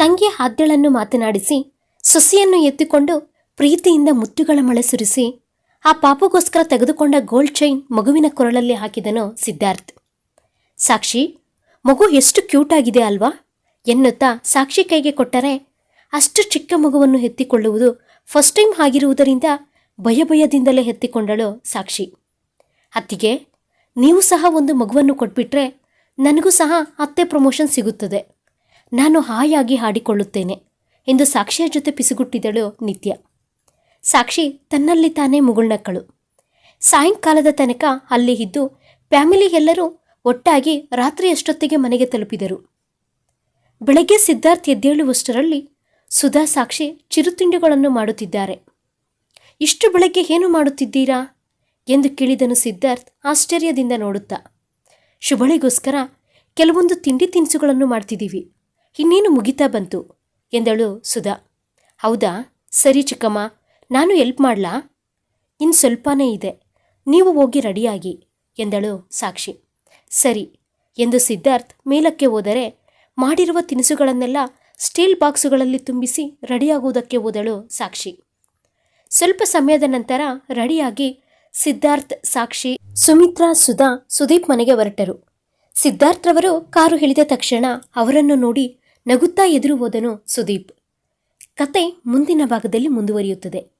ತಂಗಿ ಹಾದ್ಯಳನ್ನು ಮಾತನಾಡಿಸಿ ಸೊಸೆಯನ್ನು ಎತ್ತಿಕೊಂಡು ಪ್ರೀತಿಯಿಂದ ಮುತ್ತುಗಳ ಮಳೆ ಸುರಿಸಿ ಆ ಪಾಪಗೋಸ್ಕರ ತೆಗೆದುಕೊಂಡ ಗೋಲ್ಡ್ ಚೈನ್ ಮಗುವಿನ ಕೊರಳಲ್ಲಿ ಹಾಕಿದನು ಸಿದ್ಧಾರ್ಥ್. ಸಾಕ್ಷಿ, ಮಗು ಎಷ್ಟು ಕ್ಯೂಟ್ ಆಗಿದೆ ಅಲ್ವಾ? ಎನ್ನುತ್ತಾ ಸಾಕ್ಷಿ ಕೈಗೆ ಕೊಟ್ಟರೆ ಅಷ್ಟು ಚಿಕ್ಕ ಮಗುವನ್ನು ಎತ್ತಿಕೊಳ್ಳುವುದು ಫಸ್ಟ್ ಟೈಮ್ ಆಗಿರುವುದರಿಂದ ಭಯ ಭಯದಿಂದಲೇ ಎತ್ತಿಕೊಂಡಳು ಸಾಕ್ಷಿ. ಅತ್ತಿಗೆ, ನೀವು ಸಹ ಒಂದು ಮಗುವನ್ನು ಕೊಟ್ಬಿಟ್ರೆ ನನಗೂ ಸಹ ಅತ್ತೆ ಪ್ರಮೋಷನ್ ಸಿಗುತ್ತದೆ. ನಾನು ಹಾಯಾಗಿ ಹಾಡಿಕೊಳ್ಳುತ್ತೇನೆ ಎಂದು ಸಾಕ್ಷಿಯ ಜೊತೆ ಪಿಸುಗುಟ್ಟಿದಳು ನಿತ್ಯ. ಸಾಕ್ಷಿ ತನ್ನಲ್ಲಿ ತಾನೇ ಮುಗುಳ್ನಕ್ಕಳು. ಸಾಯಂಕಾಲದ ತನಕ ಅಲ್ಲಿ ಇದ್ದು ಫ್ಯಾಮಿಲಿ ಎಲ್ಲರೂ ಒಟ್ಟಾಗಿ ರಾತ್ರಿಯಷ್ಟೊತ್ತಿಗೆ ಮನೆಗೆ ತಲುಪಿದರು. ಬೆಳಗ್ಗೆ ಸಿದ್ಧಾರ್ಥ್ ಎದ್ದೇಳುವಷ್ಟರಲ್ಲಿ ಸುಧಾ ಸಾಕ್ಷಿ ಚಿರುತಿಂಡಿಗಳನ್ನು ಮಾಡುತ್ತಿದ್ದಾರೆ. ಇಷ್ಟು ಬೆಳಗ್ಗೆ ಏನು ಮಾಡುತ್ತಿದ್ದೀರಾ? ಎಂದು ಕೇಳಿದನು ಸಿದ್ಧಾರ್ಥ್ ಆಶ್ಚರ್ಯದಿಂದ ನೋಡುತ್ತಾ. ಶುಭಳಿಗೋಸ್ಕರ ಕೆಲವೊಂದು ತಿಂಡಿ ತಿನಿಸುಗಳನ್ನು ಮಾಡ್ತಿದ್ದೀವಿ. ಇನ್ನೇನು ಮುಗಿತಾ ಬಂತು? ಎಂದಳು ಸುಧಾ. ಹೌದಾ? ಸರಿ ಚಿಕ್ಕಮ್ಮ. ನಾನು ಎಲ್ಪ್ ಮಾಡ್ಲಾ? ಇನ್ನು ಸ್ವಲ್ಪನೇ ಇದೆ. ನೀವು ಹೋಗಿ ರೆಡಿಯಾಗಿ, ಎಂದಳು ಸಾಕ್ಷಿ. ಸರಿ, ಎಂದು ಸಿದ್ಧಾರ್ಥ್ ಮೇಲಕ್ಕೆ ಹೋದರೆ ಮಾಡಿರುವ ತಿನಿಸುಗಳನ್ನೆಲ್ಲ ಸ್ಟೀಲ್ ಬಾಕ್ಸುಗಳಲ್ಲಿ ತುಂಬಿಸಿ ರೆಡಿಯಾಗುವುದಕ್ಕೆ ಹೋದಳು ಸಾಕ್ಷಿ. ಸ್ವಲ್ಪ ಸಮಯದ ನಂತರ ರೆಡಿಯಾಗಿ ಸಿದ್ಧಾರ್ಥ್ ಸಾಕ್ಷಿ ಸುಮಿತ್ರಾ, ಸುಧಾ, ಸುದೀಪ್ ಮನೆಗೆ ಹೊರಟರು. ಸಿದ್ಧಾರ್ಥ್ರವರು ಕಾರು ಇಳಿದ ತಕ್ಷಣ ಅವರನ್ನು ನೋಡಿ ನಗುತ್ತಾ ಎದುರು ಹೋದನು ಸುದೀಪ್. ಕತೆ ಮುಂದಿನ ಭಾಗದಲ್ಲಿ ಮುಂದುವರಿಯುತ್ತದೆ.